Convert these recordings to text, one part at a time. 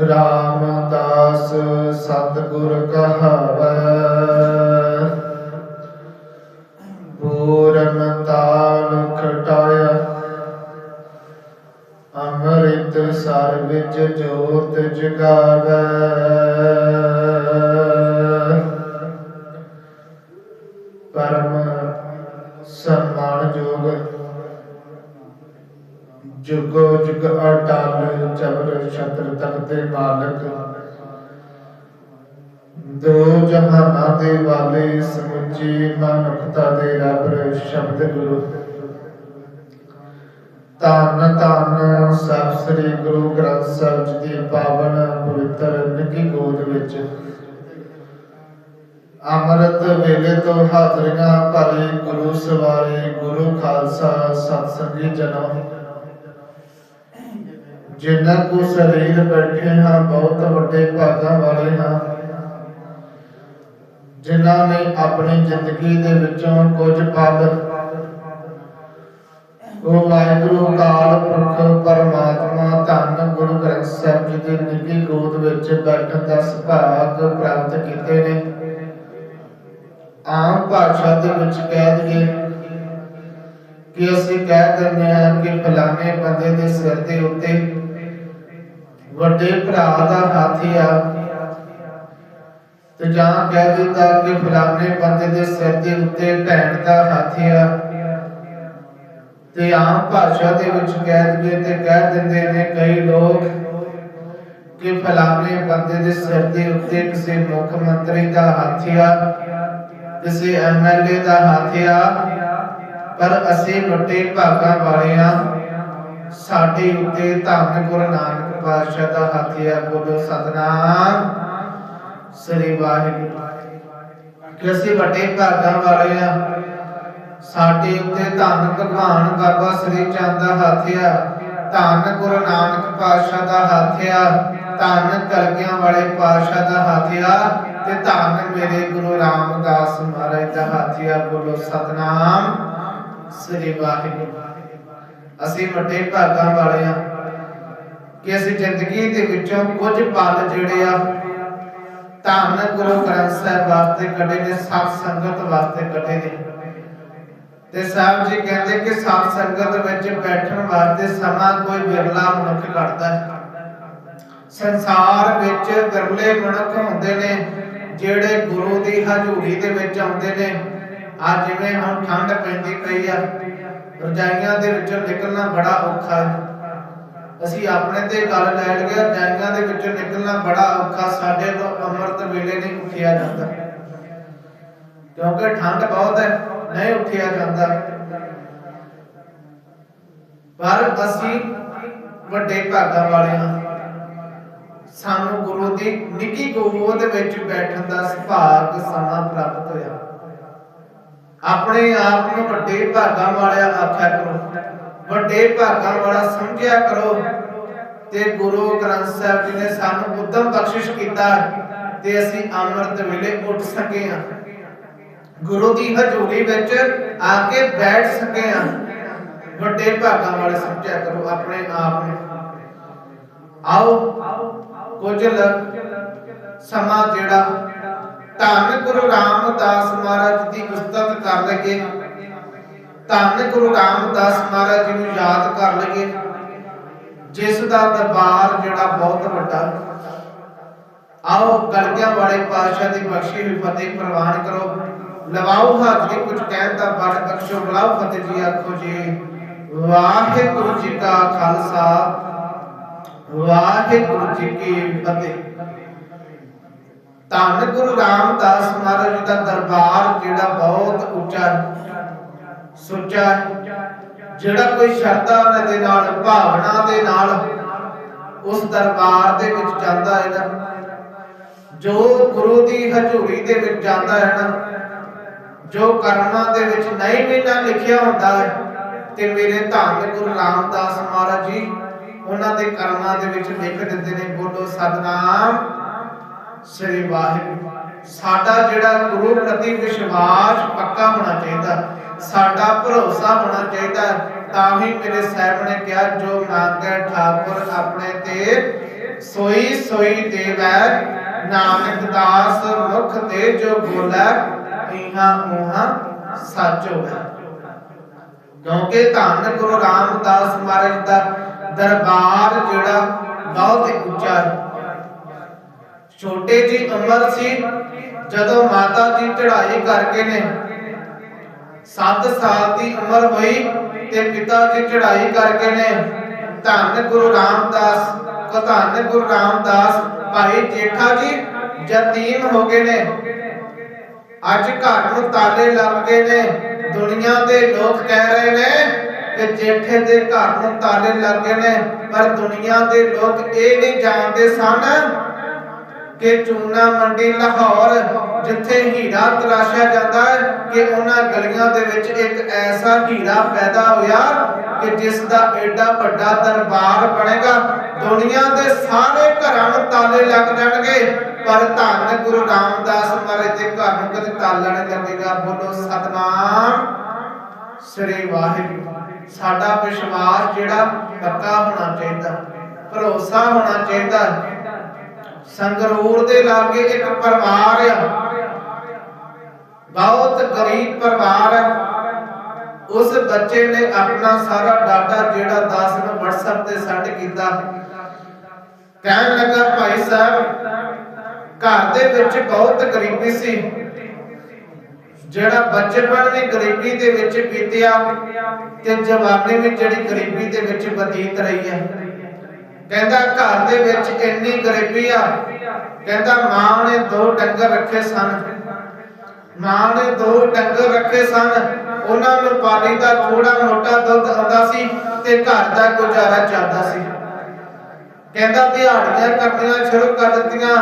ਰਾਮਦਾਸ ਸਤਿਗੁਰ ਕਹਾਵੈ। ਪੂਰਨ ਤਾਲ ਖਟਾਇਆ। ਅੰਮ੍ਰਿਤ ਸਰ ਵਿੱਚ ਜੋਤ ਜਗਾਵੈ। ਅਟਲ ਛਤਰ ਤਖਤ ਮਾਲਕ। ਦੋ ਜਹਾਨਾਂ ਦੇ ਵਾਲੇ ਸਮੁੱਚੀ ਮਨੁੱਖਤਾ ਦੇ ਰੱਬ ਸ਼ਬਦ ਗੁਰੂ। ਧੰਨ ਧੰਨ ਸਤਿ ਸ੍ਰੀ ਗੁਰੂ ਗ੍ਰੰਥ ਸਾਹਿਬ ਜੀ ਦੀ ਪਾਵਨ ਪਵਿੱਤਰ ਨਿੱਕੀ ਗੋਦ ਵਿੱਚ। ਅੰਮ੍ਰਿਤ ਵੇਲੇ ਤੋਂ ਹਾਜ਼ਰੀਆਂ ਭਰੇ ਗੁਰੂ ਸਵਾਰੇ ਗੁਰੂ ਖਾਲਸਾ ਸਤ ਜਨਮ ਜਿਨ੍ਹਾਂ ਕੋ ਸਰੀਰ ਬੈਠੇ ਹਾਂ, ਬਹੁਤ ਵੱਡੇ ਭਾਗਾਂ ਵਾਲੇ ਹਾਂ। ਜਿਨ੍ਹਾਂ ਨੇ ਆਪਣੀ ਜ਼ਿੰਦਗੀ ਦੇ ਵਿੱਚੋਂ ਕੁਝ ਪਲ ਉਹ ਵਾਹਿਗੁਰੂ ਕਾਲ ਪੁਰਖ ਪਰਮਾਤਮਾ ਧੰਨ ਗੁਰੂ ਗ੍ਰੰਥ ਸਾਹਿਬ ਜੀ ਦੀ ਨਿੱਕੀ ਗੋਦ ਵਿੱਚ ਬੈਠਣ ਦਾ ਸੁਭਾਗ ਪ੍ਰਾਪਤ ਕੀਤੇ ਨੇ। ਆਮ ਭਾਸ਼ਾ ਦੇ ਵਿੱਚ ਕਹਿ ਦਈਏ ਕਿ ਅਸੀਂ ਕਹਿ ਦਿੰਦੇ ਹਾਂ ਕਿ ਫਲਾਣੇ ਬੰਦੇ ਦੇ ਸਿਰ ਦੇ ਉੱਤੇ ਵੱਡੇ ਭਰਾ ਦਾ ਹਾਥੀ ਆ। ਤੇ ਜਾਂ ਕਹਿ ਦਿੱਤਾ ਕਿ ਫਲਾਣੇ ਬੰਦੇ ਦੇ ਸਿਰ ਦੇ ਉੱਤੇ ਭੈਣ ਦਾ ਹਾਥੀ ਆ। ਤੇ ਆਮ ਭਾਸ਼ਾ ਦੇ ਵਿੱਚ ਕਹਿ ਦਈਏ ਤੇ ਕਹਿ ਦਿੰਦੇ ਨੇ ਕਈ ਲੋਕ ਕਿ ਫਲਾਣੇ ਬੰਦੇ ਦੇ ਸਿਰ ਦੇ ਉੱਤੇ ਕਿਸੇ ਮੁੱਖ ਮੰਤਰੀ ਦਾ ਹਾਥੀ ਆ, ਕਿਸੇ ਐਮਐਲਏ ਦਾ ਹੱਥ ਆ। ਪਰ ਅਸੀਂ ਵੱਡੇ ਭਾਗਾਂ ਵਾਲੇ ਆ ਸਾਡੇ ਉੱਤੇ ਧੰਨ ਗੁਰੂ ਨਾਨਕ ਪਾਤਸ਼ਾਹ ਦਾ ਹੱਥ ਆ, ਬੋਲੋ ਸਤਨਾਮ। ਸ੍ਰੀ ਵਾਹਿਗੁਰੂ। ਕਿ ਵੱਡੇ ਭਾਗਾਂ ਵਾਲੇ ਆ, ਸਾਡੇ ਉੱਤੇ ਧੰਨ ਭਗਵਾਨ ਬਾਬਾ ਸ੍ਰੀ ਚੰਦ ਦਾ ਹੱਥ ਆ। ਧੰਨ ਗੁਰੂ ਨਾਨਕ ਪਾਤਸ਼ਾਹ ਦਾ ਹੱਥ ਆ, ਧੰਨ ਕਲਗੀਆਂ ਵਾਲੇ ਪਾਤਸ਼ਾਹ ਦਾ ਹੱਥ ਆ ਤੇ ਧੰਨ ਮੇਰੇ ਗੁਰੂ ਰਾਮਦਾਸ ਮਹਾਰਾਜ ਦਾ ਹਾਥੀਆ ਬੋਲੋ ਸਤਨਾਮ। ਸ੍ਰੀ ਵਾਹਿਗੁਰੂ। ਅਸੀਂ ਵੱਡੇ ਭਾਗਾਂ ਵਾਲੇ ਆ ਕਿ ਅਸੀਂ ਜ਼ਿੰਦਗੀ ਦੇ ਵਿੱਚੋਂ ਕੁਝ ਪਲ ਜਿਹੜੇ ਆ, ਧੰਨ ਗੁਰੂ ਗ੍ਰੰਥ ਸਾਹਿਬ ਵਾਸਤੇ ਕੱਢੇ ਨੇ, ਸਤ ਸੰਗਤ ਵਾਸਤੇ ਕੱਢੇ ਨੇ। ਤੇ ਸਾਹਿਬ ਜੀ ਕਹਿੰਦੇ ਕਿ ਸਤ ਸੰਗਤ ਵਿੱਚ ਬੈਠਣ ਵਾਸਤੇ ਸਮਾਂ ਕੋਈ ਵਿਰਲਾ ਮਨੁੱਖ ਕੱਢਦਾ ਹੈ। ਸੰਸਾਰ ਵਿੱਚ ਵਿਰਲੇ ਮਨੁੱਖ ਹੁੰਦੇ ਨੇ, ਜਿਹੜੇ ਗੁਰੂ ਦੀ ਹਜ਼ੂਰੀ ਦੇ ਵਿੱਚ ਆਉਂਦੇ ਨੇ। ਆ ਜਿਵੇਂ ਹੁਣ ਠੰਡ ਪੈਂਦੀ ਪਈ ਆ, ਰਜਾਈਆਂ ਦੇ ਵਿੱਚੋਂ ਨਿਕਲਣਾ ਬੜਾ ਔਖਾ ਹੈ। ਅਸੀਂ ਆਪਣੇ ਤੇ ਗੱਲ ਲੈ ਲਈਏ ਰਜਾਈਆਂ ਦੇ ਵਿੱਚੋਂ ਨਿਕਲਣਾ ਬੜਾ ਔਖਾ, ਸਾਡੇ ਤੋਂ ਅੰਮ੍ਰਿਤ ਵੇਲੇ ਨਹੀਂ ਉੱਠਿਆ ਜਾਂਦਾ। ਕਿਉਂਕਿ ਠੰਡ ਬਹੁਤ ਹੈ, ਨਹੀਂ ਉੱਠਿਆ ਜਾਂਦਾ। ਪਰ ਅਸੀਂ ਵੱਡੇ ਭਾਗਾਂ ਵਾਲੇ ਹਾਂ। ਸਾਨੂੰ ਗੁਰੂ ਦੀ ਨਿੱਕੀ ਗੋਦ ਵਿੱਚ ਬੈਠਣ ਦਾ ਸੁਭਾਗ ਸਮਾਂ ਪ੍ਰਾਪਤ ਹੋਇਆ। ਆਪਣੇ ਆਪ ਨੂੰ ਵੱਡੇ ਭਾਗਾਂ ਵਾਲਿਆ ਆਖਿਆ ਕਰੋ। ਵੱਡੇ ਭਾਗਾਂ ਵਾਲਾ ਸਮਝਿਆ ਕਰੋ। ਤੇ ਗੁਰੂ ਗ੍ਰੰਥ ਸਾਹਿਬ ਜੀ ਨੇ ਸਾਨੂੰ ਉਦਮ ਬਖਸ਼ਿਸ਼ ਕੀਤਾ ਤੇ ਅਸੀਂ ਅੰਮ੍ਰਿਤ ਵੇਲੇ ਉੱਠ ਸਕੇ ਹਾਂ। ਗੁਰੂ ਦੀ ਹਜ਼ੂਰੀ ਵਿੱਚ ਆ ਕੇ ਬੈਠ ਸਕੇ ਹਾਂ। ਵੱਡੇ ਭਾਗਾਂ ਵਾਲੇ ਸਮਝਿਆ ਕਰੋ ਆਪਣੇ ਆਪ ਨੂੰ। ਆਓ, ਕੁਝ ਸਮਾਂ ਜਿਹੜਾ ਧੰਨ ਗੁਰੂ ਰਾਮਦਾਸ ਮਹਾਰਾਜ ਦੀ ਉਸਤਤ ਕਰ ਲਗੇ ਧੰਨ ਗੁਰੂ ਰਾਮਦਾਸ ਮਹਾਰਾਜ ਜੀ ਨੂੰ ਯਾਦ ਕਰ ਲਗੇ ਜਿਸ ਦਾ ਦਰਬਾਰ ਜਿਹੜਾ ਬਹੁਤ ਵੱਡਾ। ਆਓ ਗਲਗਿਆਂ ਵਾਲੇ ਪਾਤਸ਼ਾਹ ਦੀ ਬਖਸ਼ੀ ਹੋਈ ਫਤਿਹ ਪ੍ਰਵਾਨ ਕਰੋ। ਲਵਾਓ ਹੱਥ ਦੀ ਕੁਝ ਕਹਿਣ ਦਾ ਬੜ ਬਖਸ਼ੋ। ਬੁਲਾਓ ਫਤਿਹ ਜੀ, ਆਖੋ ਜੀ, ਵਾਹਿਗੁਰੂ ਜੀ ਕਾ ਖਾਲਸਾ, ਵਾਹਿਗੁਰੂ ਜੀ ਕੀ ਫਤਿਹ। ਧੰਨ ਗੁਰੂ ਰਾਮਦਾਸ ਮਹਾਰਾਜ ਜੀ ਦਾ ਦਰਬਾਰ ਜਿਹੜਾ ਬਹੁਤ ਉੱਚਾ ਸੁੱਚਾ ਜਿਹੜਾ ਕੋਈ ਸ਼ਰਧਾ ਦੇ ਨਾਲ, ਭਾਵਨਾ ਦੇ ਨਾਲ ਉਸ ਦਰਬਾਰ ਦੇ ਵਿੱਚ ਜਾਂਦਾ ਹੈ ਨਾ, ਜੋ ਗੁਰੂ ਦੀ ਹਜ਼ੂਰੀ ਦੇ ਵਿੱਚ ਜਾਂਦਾ ਹੈ ਨਾ, ਜੋ ਕਰਮਾਂ ਦੇ ਵਿੱਚ ਨਹੀਂ ਵੀ ਨਾ ਲਿਖਿਆ ਹੁੰਦਾ ਹੈ, ਤੇ ਮੇਰੇ ਧੰਨ ਗੁਰੂ ਰਾਮਦਾਸ ਮਹਾਰਾਜ ਜੀ, ਉਹਨਾਂ ਦੇ ਕਰਮਾਂ ਦੇ ਵਿੱਚ ਲਿਖ ਦਿੰਦੇ ਨੇ, ਬੋਲੋ ਸਤਨਾਮ ਸ੍ਰੀ ਵਾਹਿਗੁਰੂ। ਸਾਡਾ ਜਿਹੜਾ ਗੁਰੂ ਪ੍ਰਤੀ ਵਿਸ਼ਵਾਸ ਪੱਕਾ ਹੋਣਾ ਚਾਹੀਦਾ, ਸਾਡਾ ਭਰੋਸਾ ਹੋਣਾ ਚਾਹੀਦਾ, ਤਾਂ ਹੀ ਮੇਰੇ ਸਾਹਿਬ ਨੇ ਕਿਹਾ, ਜੋ ਮੰਗੇ ਠਾਕੁਰ ਆਪਣੇ ਤੇ ਸੋਈ ਸੋਈ ਦੇਵੈ, ਨਾਨਕ ਦਾਸ ਮੁਖ ਤੇ ਜੋ ਬੋਲੇ, ਇਹਾ ਉਹਾ ਸੱਚ ਹੋਵੇ। ਕਿਉਂਕਿ ਧੰਨ ਗੁਰੂ ਰਾਮਦਾਸ ਮਹਾਰਾਜ ਦਾ ਦਰਬਾਰ ਜਿਹੜਾ ਬਹੁਤ ਉੱਚਾ ਛੋਟੇ ਜੀ ਉਮਰ ਸੀ ਜਦੋਂ ਮਾਤਾ ਜੀ ਚੜ੍ਹਾਈ ਕਰਕੇ ਨੇ 7 ਸਾਲ ਦੀ ਉਮਰ ਹੋਈ ਤੇ ਪਿਤਾ ਜੀ ਚੜ੍ਹਾਈ ਕਰਕੇ ਨੇ, ਧੰਨ ਗੁਰੂ ਰਾਮਦਾਸ ਕੋ ਧੰਨ ਗੁਰੂ ਰਾਮਦਾਸ, ਭਾਈ ਜੇਠਾ ਜੀ ਯਤੀਮ ਹੋ ਗਏ ਨੇ। ਅੱਜ ਘਰ ਨੂੰ ਤਾਲੇ ਲੱਗ ਗਏ ਨੇ, ਦੁਨੀਆ ਦੇ ਲੋਕ ਕਹਿ ਰਹੇ ਨੇ ਕਿ ਜੇਠੇ ਦੇ ਘਰ ਨੂੰ ਤਾਲੇ ਲੱਗ ਗਏ ਨੇ, ਪਰ ਦੁਨੀਆ ਦੇ ਲੋਕ ਇਹ ਨਹੀਂ ਜਾਣਦੇ ਸਨ ਕਿ ਚੂਨਾ ਮੰਡੀ ਲਾਹੌਰ, ਜਿੱਥੇ ਹੀਰਾ ਤਰਾਸ਼ਿਆ ਜਾਂਦਾ ਹੈ, ਕਿ ਉਹਨਾਂ ਗਲੀਆਂ ਦੇ ਵਿੱਚ ਇੱਕ ਐਸਾ ਹੀਰਾ ਪੈਦਾ ਹੋਇਆ ਕਿ ਜਿਸ ਦਾ ਐਡਾ ਵੱਡਾ ਦਰਬਾਰ ਬਣੇਗਾ। ਦੁਨੀਆ ਦੇ ਸਾਰੇ ਘਰਾਂ ਨੂੰ ਤਾਲੇ ਲੱਗ ਜਾਣਗੇ, ਪਰ ਧੰਨ ਗੁਰੂ ਰਾਮਦਾਸ ਮਹਾਰਾਜ ਦੇ ਘਰ ਨੂੰ ਕਦੇ ਤਾਲਾ ਨਹੀਂ ਲੱਗੇਗਾ। ਬੋਲੋ, ਸਤਨਾਮ ਸ੍ਰੀ ਵਾਹਿਗੁਰੂ। ਸਾਡਾ ਵਿਸ਼ਵਾਸ ਜਿਹੜਾ ਪੱਕਾ ਹੋਣਾ ਚਾਹੀਦਾ, ਭਰੋਸਾ ਹੋਣਾ ਚਾਹੀਦਾ ਸੰਗਰੂਰ ਦੇ ਲਾਗੇ ਇੱਕ ਪਰਿਵਾਰ ਆ। ਬਹੁਤ ਗਰੀਬ ਪਰਿਵਾਰ ਹੈ ਉਸ ਬੱਚੇ ਨੇ ਆਪਣਾ ਸਾਰਾ ਡਾਟਾ ਜਿਹੜਾ 10 ਨੂੰ WhatsApp ਤੇ ਸੈਂਡ ਕੀਤਾ। ਕਹਿਣ ਲੱਗਾ, ਭਾਈ ਸਾਹਿਬ, ਘਰ ਦੇ ਵਿੱਚ ਬਹੁਤ ਗਰੀਬੀ ਸੀ। ਜਿਹੜਾ ਬਚਪਨ ਵੀ ਗਰੀਬੀ ਦੇ ਵਿੱਚ ਬੀਤਿਆ ਤੇ ਜਵਾਨੀ ਵੀ ਜਿਹੜੀ ਗਰੀਬੀ ਦੇ ਵਿੱਚ ਬਤੀਤ ਰਹੀ ਹੈ। ਕਹਿੰਦਾ ਘਰ ਦੇ ਵਿੱਚ ਇੰਨੀ ਗਰੀਬੀ ਆ। ਕਹਿੰਦਾ ਮਾਂ ਨੇ ਦੋ ਡੰਗਰ ਰੱਖੇ ਸਨ। ਮਾਂ ਨੇ ਦੋ ਡੰਗਰ ਰੱਖੇ ਸਨ। ਉਹਨਾਂ ਨੂੰ ਪਾਣੀ ਦਾ ਥੋੜਾ ਮੋਟਾ ਦੁੱਧ ਆਉਂਦਾ ਸੀ ਤੇ ਘਰ ਦਾ ਗੁਜ਼ਾਰਾ ਚੱਲਦਾ ਸੀ। ਕਹਿੰਦਾ ਦਿਹਾੜੀਆਂ ਕਰਨੀਆਂ ਸ਼ੁਰੂ ਕਰ ਦਿੱਤੀਆਂ।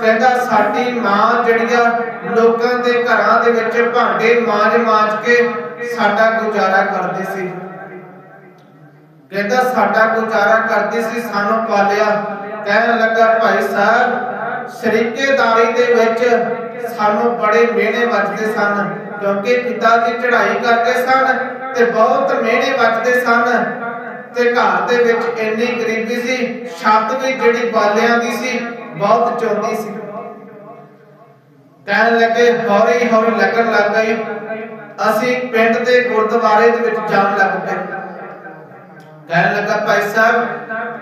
ਕਹਿੰਦਾ ਸਾਡੀ ਮਾਂ ਜਿਹੜੀਆਂ ਲੋਕਾਂ ਦੇ ਘਰਾਂ ਦੇ ਵਿੱਚ ਭਾਂਡੇ ਮਾਂਜ-ਮਾਂਜ ਕੇ ਸਾਡਾ ਗੁਜ਼ਾਰਾ ਕਰਦੀ ਸੀ। ਕਹਿੰਦਾ ਸਾਡਾ ਗੁਜ਼ਾਰਾ ਕਰਦੀ ਸੀ, ਸਾਨੂੰ ਪਾਲਿਆ। ਕਹਿਣ ਲੱਗਾ, ਭਾਈ ਸਾਹਿਬ, ਸ਼ਰੀਕੇਦਾਰੀ ਦੇ ਵਿੱਚ ਸਾਨੂੰ ਬੜੇ ਮਿਹਨੇ ਵੱਜਦੇ ਸਨ, ਕਿਉਂਕਿ ਪਿਤਾ ਜੀ ਚੜ੍ਹਾਈ ਕਰਦੇ ਸਨ ਤੇ ਬਹੁਤ ਮਿਹਨੇ ਵੱਜਦੇ ਸਨ। ਤੇ ਘਰ ਦੇ ਵਿੱਚ ਇੰਨੀ ਗਰੀਬੀ ਸੀ, ਛੱਤ ਵੀ ਜਿਹੜੀ ਬਾਲਿਆਂ ਦੀ ਸੀ, ਬਹੁਤ ਚੌਂਦੀ ਸੀ। ਕਹਿਣ ਲੱਗੇ ਹੌਲੀ ਹੌਲੀ ਲੱਗਣ ਲੱਗ ਗਈ। ਅਸੀਂ ਪਿੰਡ ਦੇ ਗੁਰਦੁਆਰੇ ਦੇ ਵਿੱਚ ਜਾਣ ਲੱਗ ਪਏ। ਕਹਿਣ ਲੱਗਾ, ਭਾਈ ਸਾਹਿਬ,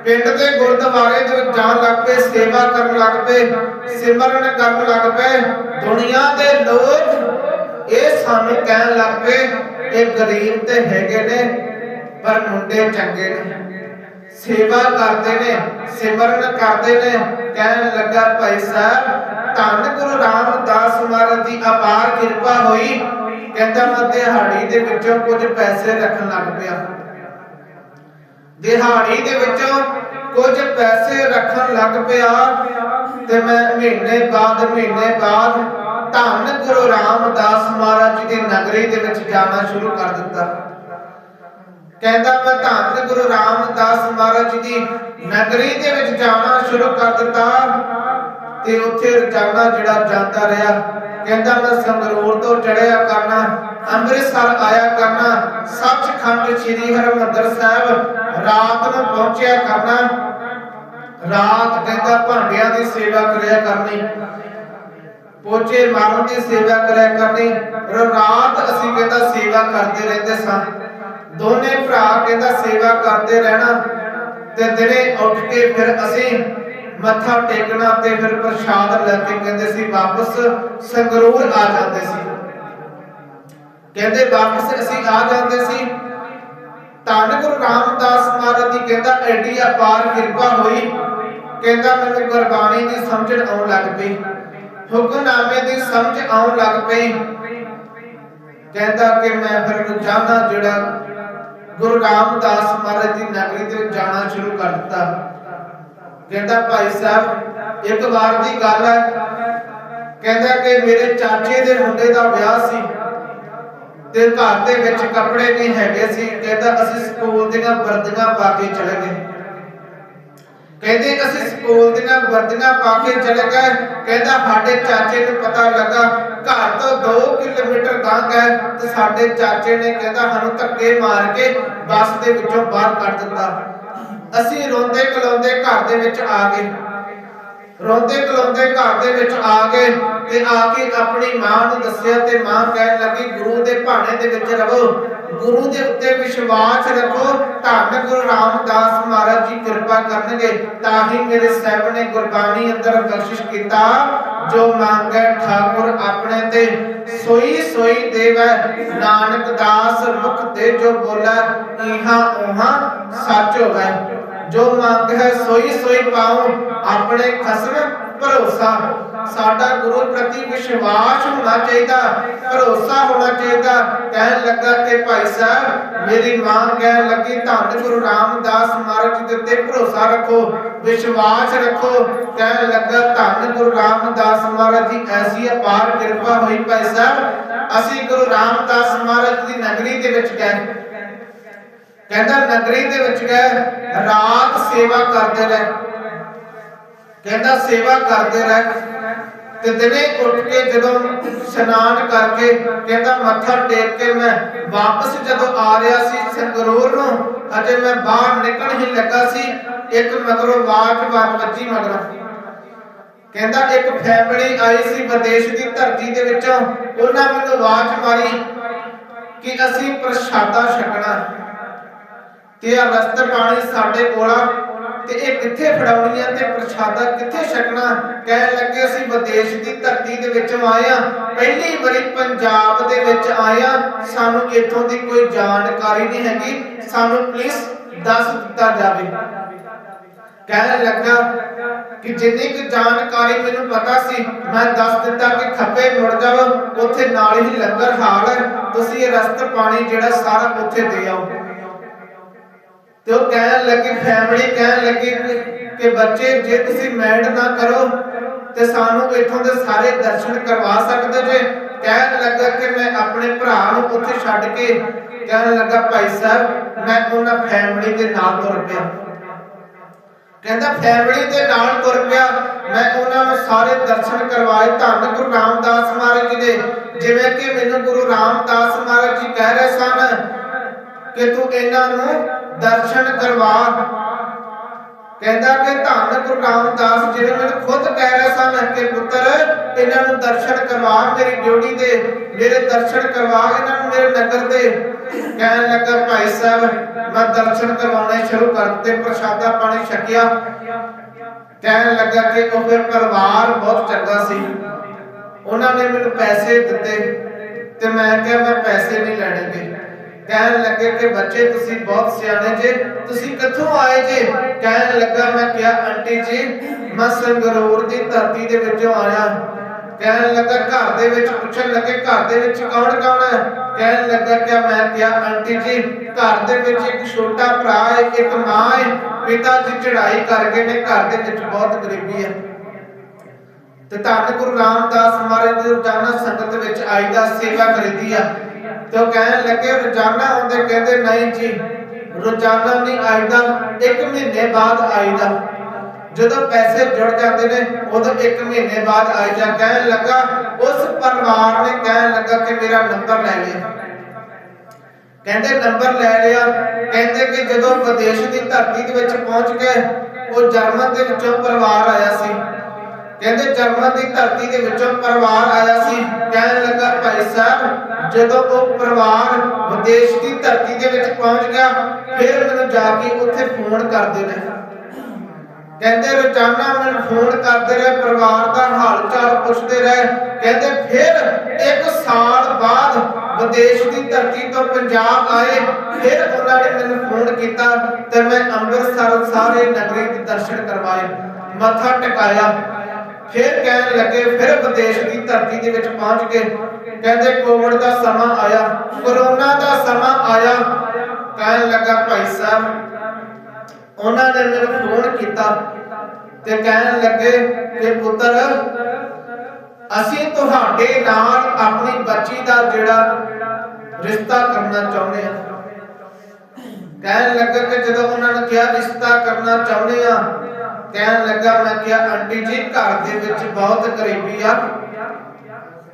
ਪਿੰਡ ਦੇ ਗੁਰਦੁਆਰੇ ਦੇ ਜਾਣ ਲੱਗ ਪਏ, ਸੇਵਾ ਕਰਨ ਲੱਗ ਪਏ, ਸਿਮਰਨ ਕਰਨ ਲੱਗ ਪਏ, ਦੁਨੀਆ ਦੇ ਲੋਕ ਇਹ ਸਾਨੂੰ ਕਹਿਣ ਲੱਗ ਪਏ ਇਹ ਗਰੀਬ ਤੇ ਹੈਗੇ ਨੇ, ਪਰ ਮੁੰਡੇ ਚੰਗੇ ਨੇ। ਸੇਵਾ ਕਰਦੇ ਨੇ, ਸਿਮਰਨ ਕਰਦੇ ਨੇ, ਕਹਿਣ ਲੱਗਾ, ਭਾਈ ਸਾਹਿਬ, ਧੰਨ ਗੁਰੂ ਰਾਮਦਾਸ ਮਹਾਰਾਜ ਦੀ ਅਪਾਰ ਕਿਰਪਾ ਹੋਈ, ਕਹਿੰਦਾ ਮੈਂ ਦਿਹਾੜੀ ਦੇ ਵਿੱਚੋਂ ਕੁਝ ਪੈਸੇ ਰੱਖਣ ਲੱਗ ਪਿਆ। ਦਿਹਾੜੀ ਦੇ ਵਿੱਚੋਂ ਕੁਝ ਪੈਸੇ ਰੱਖਣ ਲੱਗ ਪਿਆ ਤੇ ਮੈਂ ਮਹੀਨੇ ਬਾਅਦ ਮਹੀਨੇ ਬਾਅਦ ਧੰਨ ਗੁਰੂ ਰਾਮਦਾਸ ਮਹਾਰਾਜ ਜੀ ਦੀ ਨਗਰੀ ਦੇ ਵਿੱਚ ਜਾਣਾ ਸ਼ੁਰੂ ਕਰ ਦਿੱਤਾ। ਕਹਿੰਦਾ ਮੈਂ ਧੰਨ ਗੁਰੂ ਰਾਮਦਾਸ ਮਹਾਰਾਜ ਜੀ ਦੀ ਨਗਰੀ ਦੇ ਵਿੱਚ ਜਾਣਾ ਸ਼ੁਰੂ ਕਰ ਦਿੱਤਾ। ਤੇ ਉੱਥੇ ਰੋਜ਼ਾਨਾ ਜਿਹੜਾ ਜਾਂਦਾ ਰਿਹਾ, ਕਹਿੰਦਾ ਮੈਂ ਸੰਗਰੂਰ ਤੋਂ ਚੜਿਆ ਕਰਨਾ, ਅੰਮ੍ਰਿਤਸਰ ਆਇਆ ਕਰਨਾ, ਸੱਚਖੰਡ ਸ੍ਰੀ ਹਰਿਮੰਦਰ ਸਾਹਿਬ, ਰਾਤ ਨੂੰ ਪਹੁੰਚਿਆ ਕਰਨਾ। ਰਾਤ ਕਹਿੰਦਾ ਭਾਂਡਿਆਂ ਦੀ ਸੇਵਾ ਕਰਿਆ ਕਰਨੀ, ਪੋਚੇ ਮਾਰਨ ਦੀ ਸੇਵਾ ਕਰਿਆ ਕਰਨੀ ਰਾਤ ਅਸੀਂ ਕਹਿੰਦਾ ਸੇਵਾ ਕਰਦੇ ਰਹਿੰਦੇ ਸਾਂ। ਦੋਨੇ ਭਰਾ ਕਹਿੰਦਾ ਸੇਵਾ ਕਰਦੇ ਰਹਿਣਾ, ਤੇ ਦਿਨੇ ਉੱਠ ਕੇ ਫਿਰ ਅਸੀਂ ਮੱਥਾ ਟੇਕਣਾ ਤੇ ਫਿਰ ਪ੍ਰਸ਼ਾਦ ਲੈ ਕੇ ਕਹਿੰਦੇ ਸੀ ਵਾਪਸ ਸੰਗਰੂਰ ਆ ਜਾਂਦੇ ਸੀ। ਕਹਿੰਦੇ ਵਾਪਸ ਅਸੀਂ ਆ ਜਾਂਦੇ ਸੀ। ਧੰਨ ਗੁਰੂ ਰਾਮਦਾਸ ਮਹਾਰਾਜ ਦੀ ਕਹਿੰਦਾ, ਐਡੀ ਅਪਾਰ ਕਿਰਪਾ ਹੋਈ। ਕਹਿੰਦਾ, ਮੈਨੂੰ ਗੁਰਬਾਣੀ ਦੀ ਸਮਝ ਆਉਣ ਲੱਗ ਪਈ। ਹੁਕਮਨਾਮੇ ਦੀ ਸਮਝ ਆਉਣ ਲੱਗ ਪਈ। ਕਹਿੰਦਾ ਕਿ ਮੈਂ ਫਿਰ ਰੋਜ਼ਾਨਾ ਜਿਹੜਾ ਗੁਰੂ ਰਾਮਦਾਸ ਮਹਾਰਾਜ ਦੀ ਨਗਰੀ ਤੇ ਜਾਣਾ ਸ਼ੁਰੂ ਕਰ ਦਿੱਤਾ। ਕਹਿੰਦਾ ਭਾਈ ਸਾਹਿਬ, ਇੱਕ ਵਾਰ ਦੀ ਗੱਲ ਹੈ। ਕਹਿੰਦਾ ਕਿ ਮੇਰੇ ਚਾਚੇ ਦੇ ਮੁੰਡੇ ਦਾ ਵਿਆਹ ਸੀ ਤੇ ਘਰ ਦੇ ਵਿੱਚ ਕੱਪੜੇ ਨਹੀਂ ਹੈਗੇ ਸੀ। ਕਹਿੰਦਾ ਅਸੀਂ ਸਕੂਲ ਦੀਆਂ ਵਰਦੀਆਂ ਪਾ ਕੇ ਚਲੇ ਗਏ। ਕਹਿੰਦੇ ਅਸੀਂ ਸਕੂਲ ਦੀਆਂ ਵਰਦੀਆਂ ਪਾ ਕੇ ਚਲੇ ਗਏ। ਕਹਿੰਦਾ ਸਾਡੇ ਚਾਚੇ ਨੂੰ ਪਤਾ ਲੱਗਾ, ਘਰ ਤੋਂ 2 ਕਿਲੋਮੀਟਰ ਗਾਂ ਗਏ ਤੇ ਸਾਡੇ ਚਾਚੇ ਨੇ ਕਹਿੰਦਾ ਸਾਨੂੰ ਧੱਕੇ ਮਾਰ ਕੇ ਬੱਸ ਦੇ ਵਿੱਚੋਂ ਬਾਹਰ ਕੱਢ ਦਿੱਤਾ। ਅਸੀਂ ਰੋਂਦੇ ਕਲਾਉਂਦੇ ਘਰ ਦੇ ਵਿੱਚ ਆ ਗਏ। ਰੋਂਦੇ ਕਲਾਉਂਦੇ ਘਰ ਦੇ ਵਿੱਚ ਆ ਗਏ ਤੇ ਆ ਕੇ ਆਪਣੀ ਮਾਂ ਨੂੰ ਦੱਸਿਆ ਤੇ ਮਾਂ ਕਹਿਣ ਲੱਗੀ, ਗੁਰੂ ਦੇ ਭਾਣੇ ਦੇ ਵਿੱਚ ਰਹੋ ਗੁਰੂ ਦੇ ਉੱਤੇ ਵਿਸ਼ਵਾਸ ਰੱਖੋ। ਧੰਨ ਗੁਰੂ ਰਾਮਦਾਸ ਮਹਾਰਾਜ ਜੀ, ਕਿਰਪਾ ਕਰਨਗੇ। ਤਾਂ ਹੀ ਮੇਰੇ ਸਾਹਿਬ ਨੇ ਗੁਰਬਾਣੀ ਅੰਦਰ ਬਖਸ਼ਿਸ਼ ਕੀਤਾ, ਜੋ ਮੰਗੈ ਠਾਕੁਰ ਆਪਣੇ ਤੇ। ਸੋਈ ਸੋਈ ਦੇਵੈ, ਨਾਨਕ ਦਾਸ ਮੁਖ ਤੇ ਜੋ ਬੋਲੇ ਇਹਾਂ ਉਹਾਂ ਸੱਚ ਹੋਵੇ। ਜੋ ਮੰਗ ਹੈ ਸੋਈ ਸੋਈ ਪਾਉ ਆਪਣੇ ਖਸਮ ਭਰੋਸਾ। ਸਾਡਾ ਗੁਰੂ ਪ੍ਰਤੀ ਵਿਸ਼ਵਾਸ ਹੋਣਾ ਚਾਹੀਦਾ, ਭਰੋਸਾ ਹੋਣਾ ਚਾਹੀਦਾ। ਕਹਿਣ ਲੱਗਾ ਕਿ ਭਾਈ ਸਾਹਿਬ, ਮੇਰੀ ਮਾਂ ਕਹਿਣ ਲੱਗੀ, ਧੰਨ ਗੁਰੂ ਰਾਮਦਾਸ ਮਹਾਰਾਜ ਦੇ ਉੱਤੇ ਭਰੋਸਾ ਰੱਖੋ, ਵਿਸ਼ਵਾਸ ਰੱਖੋ। ਕਹਿਣ ਲੱਗਾ, ਧੰਨ ਗੁਰੂ ਰਾਮਦਾਸ ਮਹਾਰਾਜ ਦੀ ਐਸੀ ਅਪਾਰ ਕਿਰਪਾ ਹੋਈ ਭਾਈ ਸਾਹਿਬ, ਅਸੀਂ ਗੁਰੂ ਰਾਮਦਾਸ ਮਹਾਰਾਜ ਦੀ ਨਗਰੀ ਦੇ ਵਿੱਚ ਗਏ। ਕਹਿੰਦਾ ਨਗਰੀ ਦੇ ਵਿੱਚ ਗਏ, ਰਾਤ ਸੇਵਾ ਕਰਦੇ ਰਹੇ। ਕਹਿੰਦਾ ਸੇਵਾ ਕਰਦੇ ਰਹੇ। ਤੇ ਦਿਨੇ ਉੱਠ ਕੇ ਜਦੋਂ ਇਸ਼ਨਾਨ ਕਰਕੇ ਕਹਿੰਦਾ ਮੱਥਾ ਟੇਕ ਕੇ ਮੈਂ ਵਾਪਸ ਜਦੋਂ ਆ ਰਿਹਾ ਸੀ ਸੰਗਰੂਰ ਨੂੰ ਅਜੇ ਮੈਂ ਬਾਹਰ ਨਿਕਲ ਹੀ ਲੱਗਾ ਸੀ, ਇੱਕ ਮਗਰੋਂ ਆਵਾਜ਼ ਵੱਜ ਵੱਜੀ ਮਗਰੋਂ। ਕਹਿੰਦਾ ਇੱਕ ਫੈਮਿਲੀ ਆਈ ਸੀ ਵਿਦੇਸ਼ ਦੀ ਧਰਤੀ ਦੇ ਵਿੱਚੋਂ, ਉਹਨਾਂ ਮੈਨੂੰ ਆਵਾਜ਼ ਮਾਰੀ ਕਿ ਅਸੀਂ ਪ੍ਰਸ਼ਾਦਾ ਛਕਣਾ। ਤੇ ਇਹ ਰਸਤ ਪਾਣੀ ਸਾਡੇ ਕੋਲ ਤੇ ਇਹ ਕਿੱਥੇ ਫੜਾਉਣੀ ਆ ਤੇ ਪ੍ਰਸ਼ਾਦਾ ਕਿੱਥੇ ਛਕਣਾ? ਕਹਿਣ ਲੱਗੇ ਅਸੀਂ ਵਿਦੇਸ਼ ਦੀ ਧਰਤੀ ਦੇ ਵਿੱਚੋਂ ਆਏ ਪਹਿਲੀ ਵਾਰੀ ਪੰਜਾਬ ਦੇ ਵਿੱਚ ਆਏ ਸਾਨੂੰ ਇੱਥੋਂ ਦੀ ਕੋਈ ਜਾਣਕਾਰੀ ਨਹੀਂ ਹੈਗੀ। ਸਾਨੂੰ ਪਲੀਜ਼ ਦੱਸ ਦਿੱਤਾ ਜਾਵੇ। ਕਹਿਣ ਲੱਗਾ ਕਿ ਜਿੰਨੀ ਕੁ ਜਾਣਕਾਰੀ ਮੈਨੂੰ ਪਤਾ ਸੀ, ਮੈਂ ਦੱਸ ਦਿੱਤਾ ਕਿ ਖੱਬੇ ਮੁੜ ਜਾਓ। ਉੱਥੇ ਨਾਲ ਹੀ ਲੰਗਰ ਹਾਲ ਹੈ। ਤੁਸੀਂ ਇਹ ਰਸਤ ਪਾਣੀ ਜਿਹੜਾ ਸਾਰਾ ਉੱਥੇ ਦੇ ਆਓ। ਤੇ ਉਹ ਕਹਿਣ ਲੱਗੀ, ਫੈਮਿਲੀ ਕਹਿਣ ਲੱਗੀ ਕਿ- ਬੱਚੇ, ਜੇ ਤੁਸੀਂ ਮੈਂਡ ਨਾ ਕਰੋ ਤੇ ਸਾਨੂੰ ਇੱਥੋਂ ਦੇ ਸਾਰੇ ਦਰਸ਼ਨ ਕਰਵਾ ਸਕਦੇ ਜੇ। ਕਹਿਣ ਲੱਗਾ ਕਿ ਮੈਂ ਆਪਣੇ ਭਰਾ ਨੂੰ ਉੱਥੇ ਛੱਡ ਕੇ ਕਹਿਣ ਲੱਗਾ, ਭਾਈ ਸਾਹਿਬ, ਮੈਂ ਉਹਨਾਂ ਫੈਮਿਲੀ ਦੇ ਨਾਲ ਤੁਰ ਪਿਆ। ਕਹਿੰਦਾ, ਫੈਮਿਲੀ ਦੇ ਨਾਲ ਤੁਰ ਪਿਆ, ਮੈਂ ਉਹਨਾਂ ਨੂੰ ਸਾਰੇ ਦਰਸ਼ਨ ਕਰਵਾਏ ਧੰਨ ਗੁਰੂ ਰਾਮਦਾਸ ਮਹਾਰਾਜ ਜੀ ਦੇ। ਜਿਵੇਂ ਕਿ ਮੈਨੂੰ ਗੁਰੂ ਰਾਮਦਾਸ ਮਹਾਰਾਜ ਜੀ ਕਹਿ ਰਹੇ ਸਨ ਕਿ ਤੂੰ ਇਹਨਾਂ ਨੂੰ ਦਰਸ਼ਨ ਕਰਵਾ ਕਹਿੰਦਾ ਕਿ ਧੰਨ ਗੁਰੂ ਰਾਮਦਾਸ ਜਿਹੜੇ ਮੈਨੂੰ ਖੁਦ ਕਹਿ ਰਹੇ ਸਨ ਕਿ ਪੁੱਤਰ, ਇਹਨਾਂ ਨੂੰ ਦਰਸ਼ਨ ਕਰਵਾ ਮੇਰੀ ਡਿਊਟੀ ਦੇ। ਮੇਰੇ ਦਰਸ਼ਨ ਕਰਵਾ ਇਹਨਾਂ ਨੂੰ ਮੇਰੇ ਨਗਰ ਦੇ। ਕਹਿਣ ਲੱਗਾ, ਭਾਈ ਸਾਹਿਬ, ਮੈਂ ਦਰਸ਼ਨ ਕਰਵਾਉਣੇ ਸ਼ੁਰੂ ਕਰ ਦਿੱਤੇ, ਪ੍ਰਸ਼ਾਦਾ ਪਾਣੀ ਛਕਿਆ। ਕਹਿਣ ਲੱਗਾ ਕਿ ਉਹ ਫਿਰ ਪਰਿਵਾਰ ਬਹੁਤ ਚੰਗਾ ਸੀ। ਉਹਨਾਂ ਨੇ ਮੈਨੂੰ ਪੈਸੇ ਦਿੱਤੇ ਤੇ ਮੈਂ ਕਿਹਾ, ਮੈਂ ਪੈਸੇ ਨਹੀਂ ਲੈਣਗੇ ਕਹਿਣ ਲੱਗੇ ਕਿ ਬੱਚੇ, ਤੁਸੀਂ ਬਹੁਤ ਸਿਆਣੇ ਜੇ। ਤੁਸੀਂ ਕਿੱਥੋਂ ਆਏ ਜੇ? ਕਹਿਣ ਲੱਗਾ ਮੈਂ ਕਿਹਾ, ਆਂਟੀ ਜੀ, ਮੈਂ ਸੰਗਰੂਰ ਦੀ ਧਰਤੀ ਦੇ ਵਿੱਚੋਂ ਆਇਆ। ਕਹਿਣ ਲੱਗਾ, ਘਰ ਦੇ ਵਿੱਚ ਪੁੱਛਣ ਲੱਗੇ, ਘਰ ਦੇ ਵਿੱਚ ਕੌਣ ਕੌਣ ਹੈ? ਕਹਿਣ ਲੱਗਾ ਕਿ ਮੈਂ ਕਿਹਾ, ਆਂਟੀ ਜੀ, ਘਰ ਦੇ ਵਿੱਚ ਇੱਕ ਛੋਟਾ ਭਰਾ ਹੈ, ਇੱਕ ਮਾਂ ਹੈ। ਪਿਤਾ ਜੀ ਚੜਾਈ ਕਰਕੇ ਨੇ, ਘਰ ਦੇ ਵਿੱਚ ਬਹੁਤ ਗਰੀਬੀ ਹੈ। ਤੇ ਧੰਨ ਗੁਰੂ ਰਾਮਦਾਸ ਮਹਾਰਾਜ ਦੀ ਰੋਜ਼ਾਨਾ ਸੰਗਤ ਵਿੱਚ ਆਈਦਾ ਸੇਵਾ ਕਰੀਦੀ ਆ। ਤੇ ਉਹ ਕਹਿਣ ਲੱਗੇ, ਰੋਜ਼ਾਨਾ ਆਉਂਦੇ ਕਹਿੰਦੇ, ਨਹੀਂ ਜੀ, ਰੋਜ਼ਾਨਾ ਨਹੀਂ ਆਈਦਾ, ਇੱਕ ਮਹੀਨੇ ਬਾਅਦ ਆਈਦਾ। ਜਦੋਂ ਪੈਸੇ ਜੁੜ ਜਾਂਦੇ ਨੇ, ਉਦੋਂ ਇੱਕ ਮਹੀਨੇ ਬਾਅਦ ਆਈਦਾ। ਕਹਿਣ ਲੱਗਾ, ਉਸ ਪਰਿਵਾਰ ਨੇ ਕਹਿਣ ਲੱਗਾ ਕਿ ਮੇਰਾ ਨੰਬਰ ਲੈ ਲਿਆ। ਕਹਿੰਦੇ, ਨੰਬਰ ਲੈ ਲਿਆ। ਕਹਿੰਦੇ ਕਿ ਜਦੋਂ ਵਿਦੇਸ਼ ਦੀ ਧਰਤੀ ਦੇ ਵਿੱਚ ਪਹੁੰਚ ਗਏ ਉਹ ਜਰਮਨ ਦੇ ਵਿੱਚੋਂ ਪਰਿਵਾਰ ਆਇਆ ਸੀ। ਕਹਿੰਦੇ, ਜਰਮਨ ਦੀ ਧਰਤੀ ਦੇ ਵਿੱਚੋਂ ਪਰਿਵਾਰ ਆਇਆ ਸੀ। ਕਹਿਣ ਲੱਗਾ, ਭਾਈ ਸਾਹਿਬ ਜਦੋਂ ਉਹ ਪਰਿਵਾਰ ਵਿਦੇਸ਼ ਦੀ ਧਰਤੀ ਦੇ ਵਿੱਚ ਪਹੁੰਚ ਗਿਆ, ਫਿਰ ਮੈਨੂੰ ਜਾ ਕੇ ਉੱਥੇ ਫੋਨ ਕਰਦੇ ਨੇ। ਕਹਿੰਦੇ, ਰੋਜ਼ਾਨਾ ਮੈਨੂੰ ਫੋਨ ਕਰਦੇ ਰਹੇ, ਪਰਿਵਾਰ ਦਾ ਹਾਲ ਚਾਲ ਪੁੱਛਦੇ ਰਹੇ। ਕਹਿੰਦੇ, ਫਿਰ ਇੱਕ ਸਾਲ ਬਾਅਦ ਵਿਦੇਸ਼ ਦੀ ਧਰਤੀ ਤੋਂ ਪੰਜਾਬ ਆਏ, ਫਿਰ ਉਹਨਾਂ ਨੇ ਮੈਨੂੰ ਫੋਨ ਕੀਤਾ ਤੇ ਮੈਂ ਅੰਮ੍ਰਿਤਸਰ ਸਾਰੇ ਨਗਰੀ ਦੇ ਦਰਸ਼ਨ ਕਰਵਾਏ, ਮੱਥਾ ਟਿਕਾਇਆ। ਫਿਰ ਕਹਿਣ ਲੱਗੇ, ਫਿਰ ਵਿਦੇਸ਼ ਦੀ ਧਰਤੀ ਦੇ ਵਿੱਚ ਪਹੁੰਚ ਗਏ। ਕਹਿੰਦੇ ਕੋਵਿਡ ਦਾ ਸਮਾਂ ਆਇਆ ਕਰੋਨਾ ਦਾ ਸਮਾਂ ਆਇਆ। ਕਹਿਣ ਲੱਗਾ ਭਾਈ ਸਾਹਿਬ, ਉਹਨਾਂ ਨੇ ਮੈਨੂੰ ਫੋਨ ਕੀਤਾ ਤੇ ਕਹਿਣ ਲੱਗੇ ਕਿ ਪੁੱਤਰ, ਅਸੀਂ ਤੁਹਾਡੇ ਨਾਲ ਆਪਣੀ ਬੱਚੀ ਦਾ ਜਿਹੜਾ ਰਿਸ਼ਤਾ ਕਰਨਾ ਚਾਹੁੰਦੇ ਹਾਂ। ਕਹਿਣ ਲੱਗਾ ਕਿ ਜਦੋਂ ਉਹਨਾਂ ਨੇ ਕਿਹਾ ਰਿਸ਼ਤਾ ਕਰਨਾ ਚਾਹੁੰਦੇ ਆ ਕਹਿਣ ਲੱਗਾ ਮੈਂ ਕਿਹਾ, ਆਂਟੀ ਜੀ, ਘਰ ਦੇ ਵਿੱਚ ਬਹੁਤ ਗਰੀਬੀ ਆ।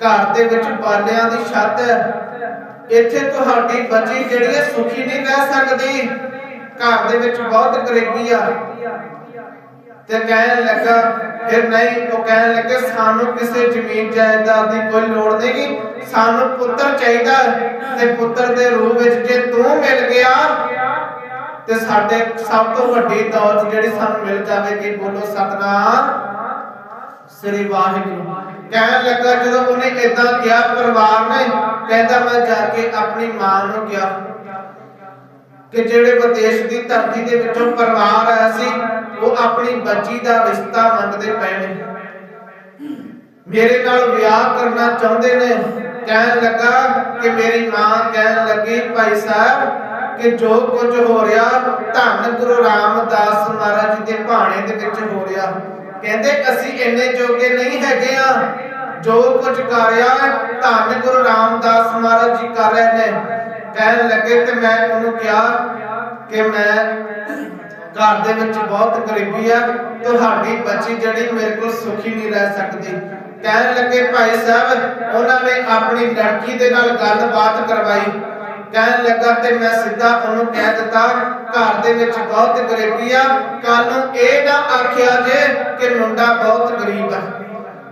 ਘਰ ਦੇ ਵਿੱਚ ਬਾਲਿਆਂ ਦੀ ਛੱਤ ਇੱਥੇ ਤੁਹਾਡੀ ਬੱਚੀ ਜਿਹੜੀ ਹੈ ਸੁਖੀ ਨਹੀਂ ਰਹਿ ਸਕਦੀ। ਘਰ ਦੇ ਵਿੱਚ ਬਹੁਤ ਗਰੀਬੀ ਆ। ਤੇ ਕਹਿਣ ਲੱਗਾ, ਫਿਰ ਨਹੀਂ, ਉਹ ਕਹਿਣ ਲੱਗੇ, ਸਾਨੂੰ ਕਿਸੇ ਜ਼ਮੀਨ ਜਾਇਦਾਦ ਦੀ ਕੋਈ ਲੋੜ ਨਹੀਂਗੀ ਸਾਨੂੰ ਪੁੱਤਰ ਚਾਹੀਦਾ ਤੇ ਪੁੱਤਰ ਦੇ ਰੂਪ ਵਿੱਚ ਜੇ ਤੂੰ ਮਿਲ ਗਿਆ, ਤੇ ਸਾਡੇ ਸਭ ਤੋਂ ਵੱਡੀ ਦੌਲਤ ਜਿਹੜੀ ਸਾਨੂੰ ਮਿਲ ਜਾਵੇਗੀ, ਬੋਲੋ ਸਤਨਾਮ। ਸ੍ਰੀ ਵਾਹਿਗੁਰੂ। ਕਹਿਣ ਲੱਗਾ ਜਦੋਂ ਉਹਨੇ ਇਦਾਂ ਕਿਹਾ, ਪਰਿਵਾਰ ਨੇ, ਕਹਿੰਦਾ ਮੈਂ ਜਾ ਕੇ ਆਪਣੀ ਮਾਂ ਨੂੰ ਕਿਹਾ ਕਿ ਜਿਹੜੇ ਵਿਦੇਸ਼ ਦੀ ਧਰਤੀ ਦੇ ਵਿੱਚੋਂ ਪਰਿਵਾਰ ਆਇਆ ਸੀ, ਉਹ ਆਪਣੀ ਬੱਚੀ ਦਾ ਰਿਸ਼ਤਾ ਮੰਗਦੇ ਪਏ ਨੇ। ਮੇਰੇ ਨਾਲ ਵਿਆਹ ਕਰਨਾ ਚਾਹੁੰਦੇ ਨੇ। ਕਹਿਣ ਲੱਗਾ ਕਿ ਮੇਰੀ ਮਾਂ ਕਹਿਣ ਲੱਗੀ, ਭਾਈ ਸਾਹਿਬ, ਕਿ ਜੋ ਕੁਝ ਹੋ ਰਿਹਾ, ਧੰਨ ਗੁਰੂ ਰਾਮਦਾਸ ਮਹਾਰਾਜ ਦੇ ਭਾਣੇ ਦੇ ਵਿੱਚ ਹੋ ਰਿਹਾ। ਕਹਿੰਦੇ ਅਸੀਂ ਇੰਨੇ ਜੋਗੇ ਨਹੀਂ ਹੈਗੇ ਆ। ਜੋ ਕੁਝ ਕਰ ਰਿਹਾ, ਧੰਨ ਗੁਰੂ ਰਾਮਦਾਸ ਮਹਾਰਾਜ ਜੀ ਕਰ ਰਹੇ ਨੇ। ਕਹਿਣ ਲੱਗੇ ਤੇ ਮੈਂ ਉਹਨੂੰ ਕਿਹਾ ਕਿ ਮੈਂ ਘਰ ਦੇ ਵਿੱਚ ਬਹੁਤ ਗਰੀਬੀ ਆ, ਤੁਹਾਡੀ ਬੱਚੀ ਜਿਹੜੀ ਮੇਰੇ ਕੋਲ ਸੁਖੀ ਨਹੀਂ ਰਹਿ ਸਕਦੀ। ਕਹਿਣ ਲੱਗੇ ਭਾਈ ਸਾਹਿਬ, ਉਹਨਾਂ ਨੇ ਆਪਣੀ ਲੜਕੀ ਦੇ ਨਾਲ ਗੱਲਬਾਤ ਕਰਵਾਈ। ਕਹਿਣ ਲੱਗਾ ਤੇ ਮੈਂ ਸਿੱਧਾ ਉਹਨੂੰ ਕਹਿ ਦਿੱਤਾ, ਘਰ ਦੇ ਵਿੱਚ ਬਹੁਤ ਗਰੀਬੀ ਆ ਕੱਲ ਨੂੰ ਇਹ ਨਾ ਆਖਿਆ ਜੇ ਕਿ ਮੁੰਡਾ ਬਹੁਤ ਗਰੀਬ ਆ।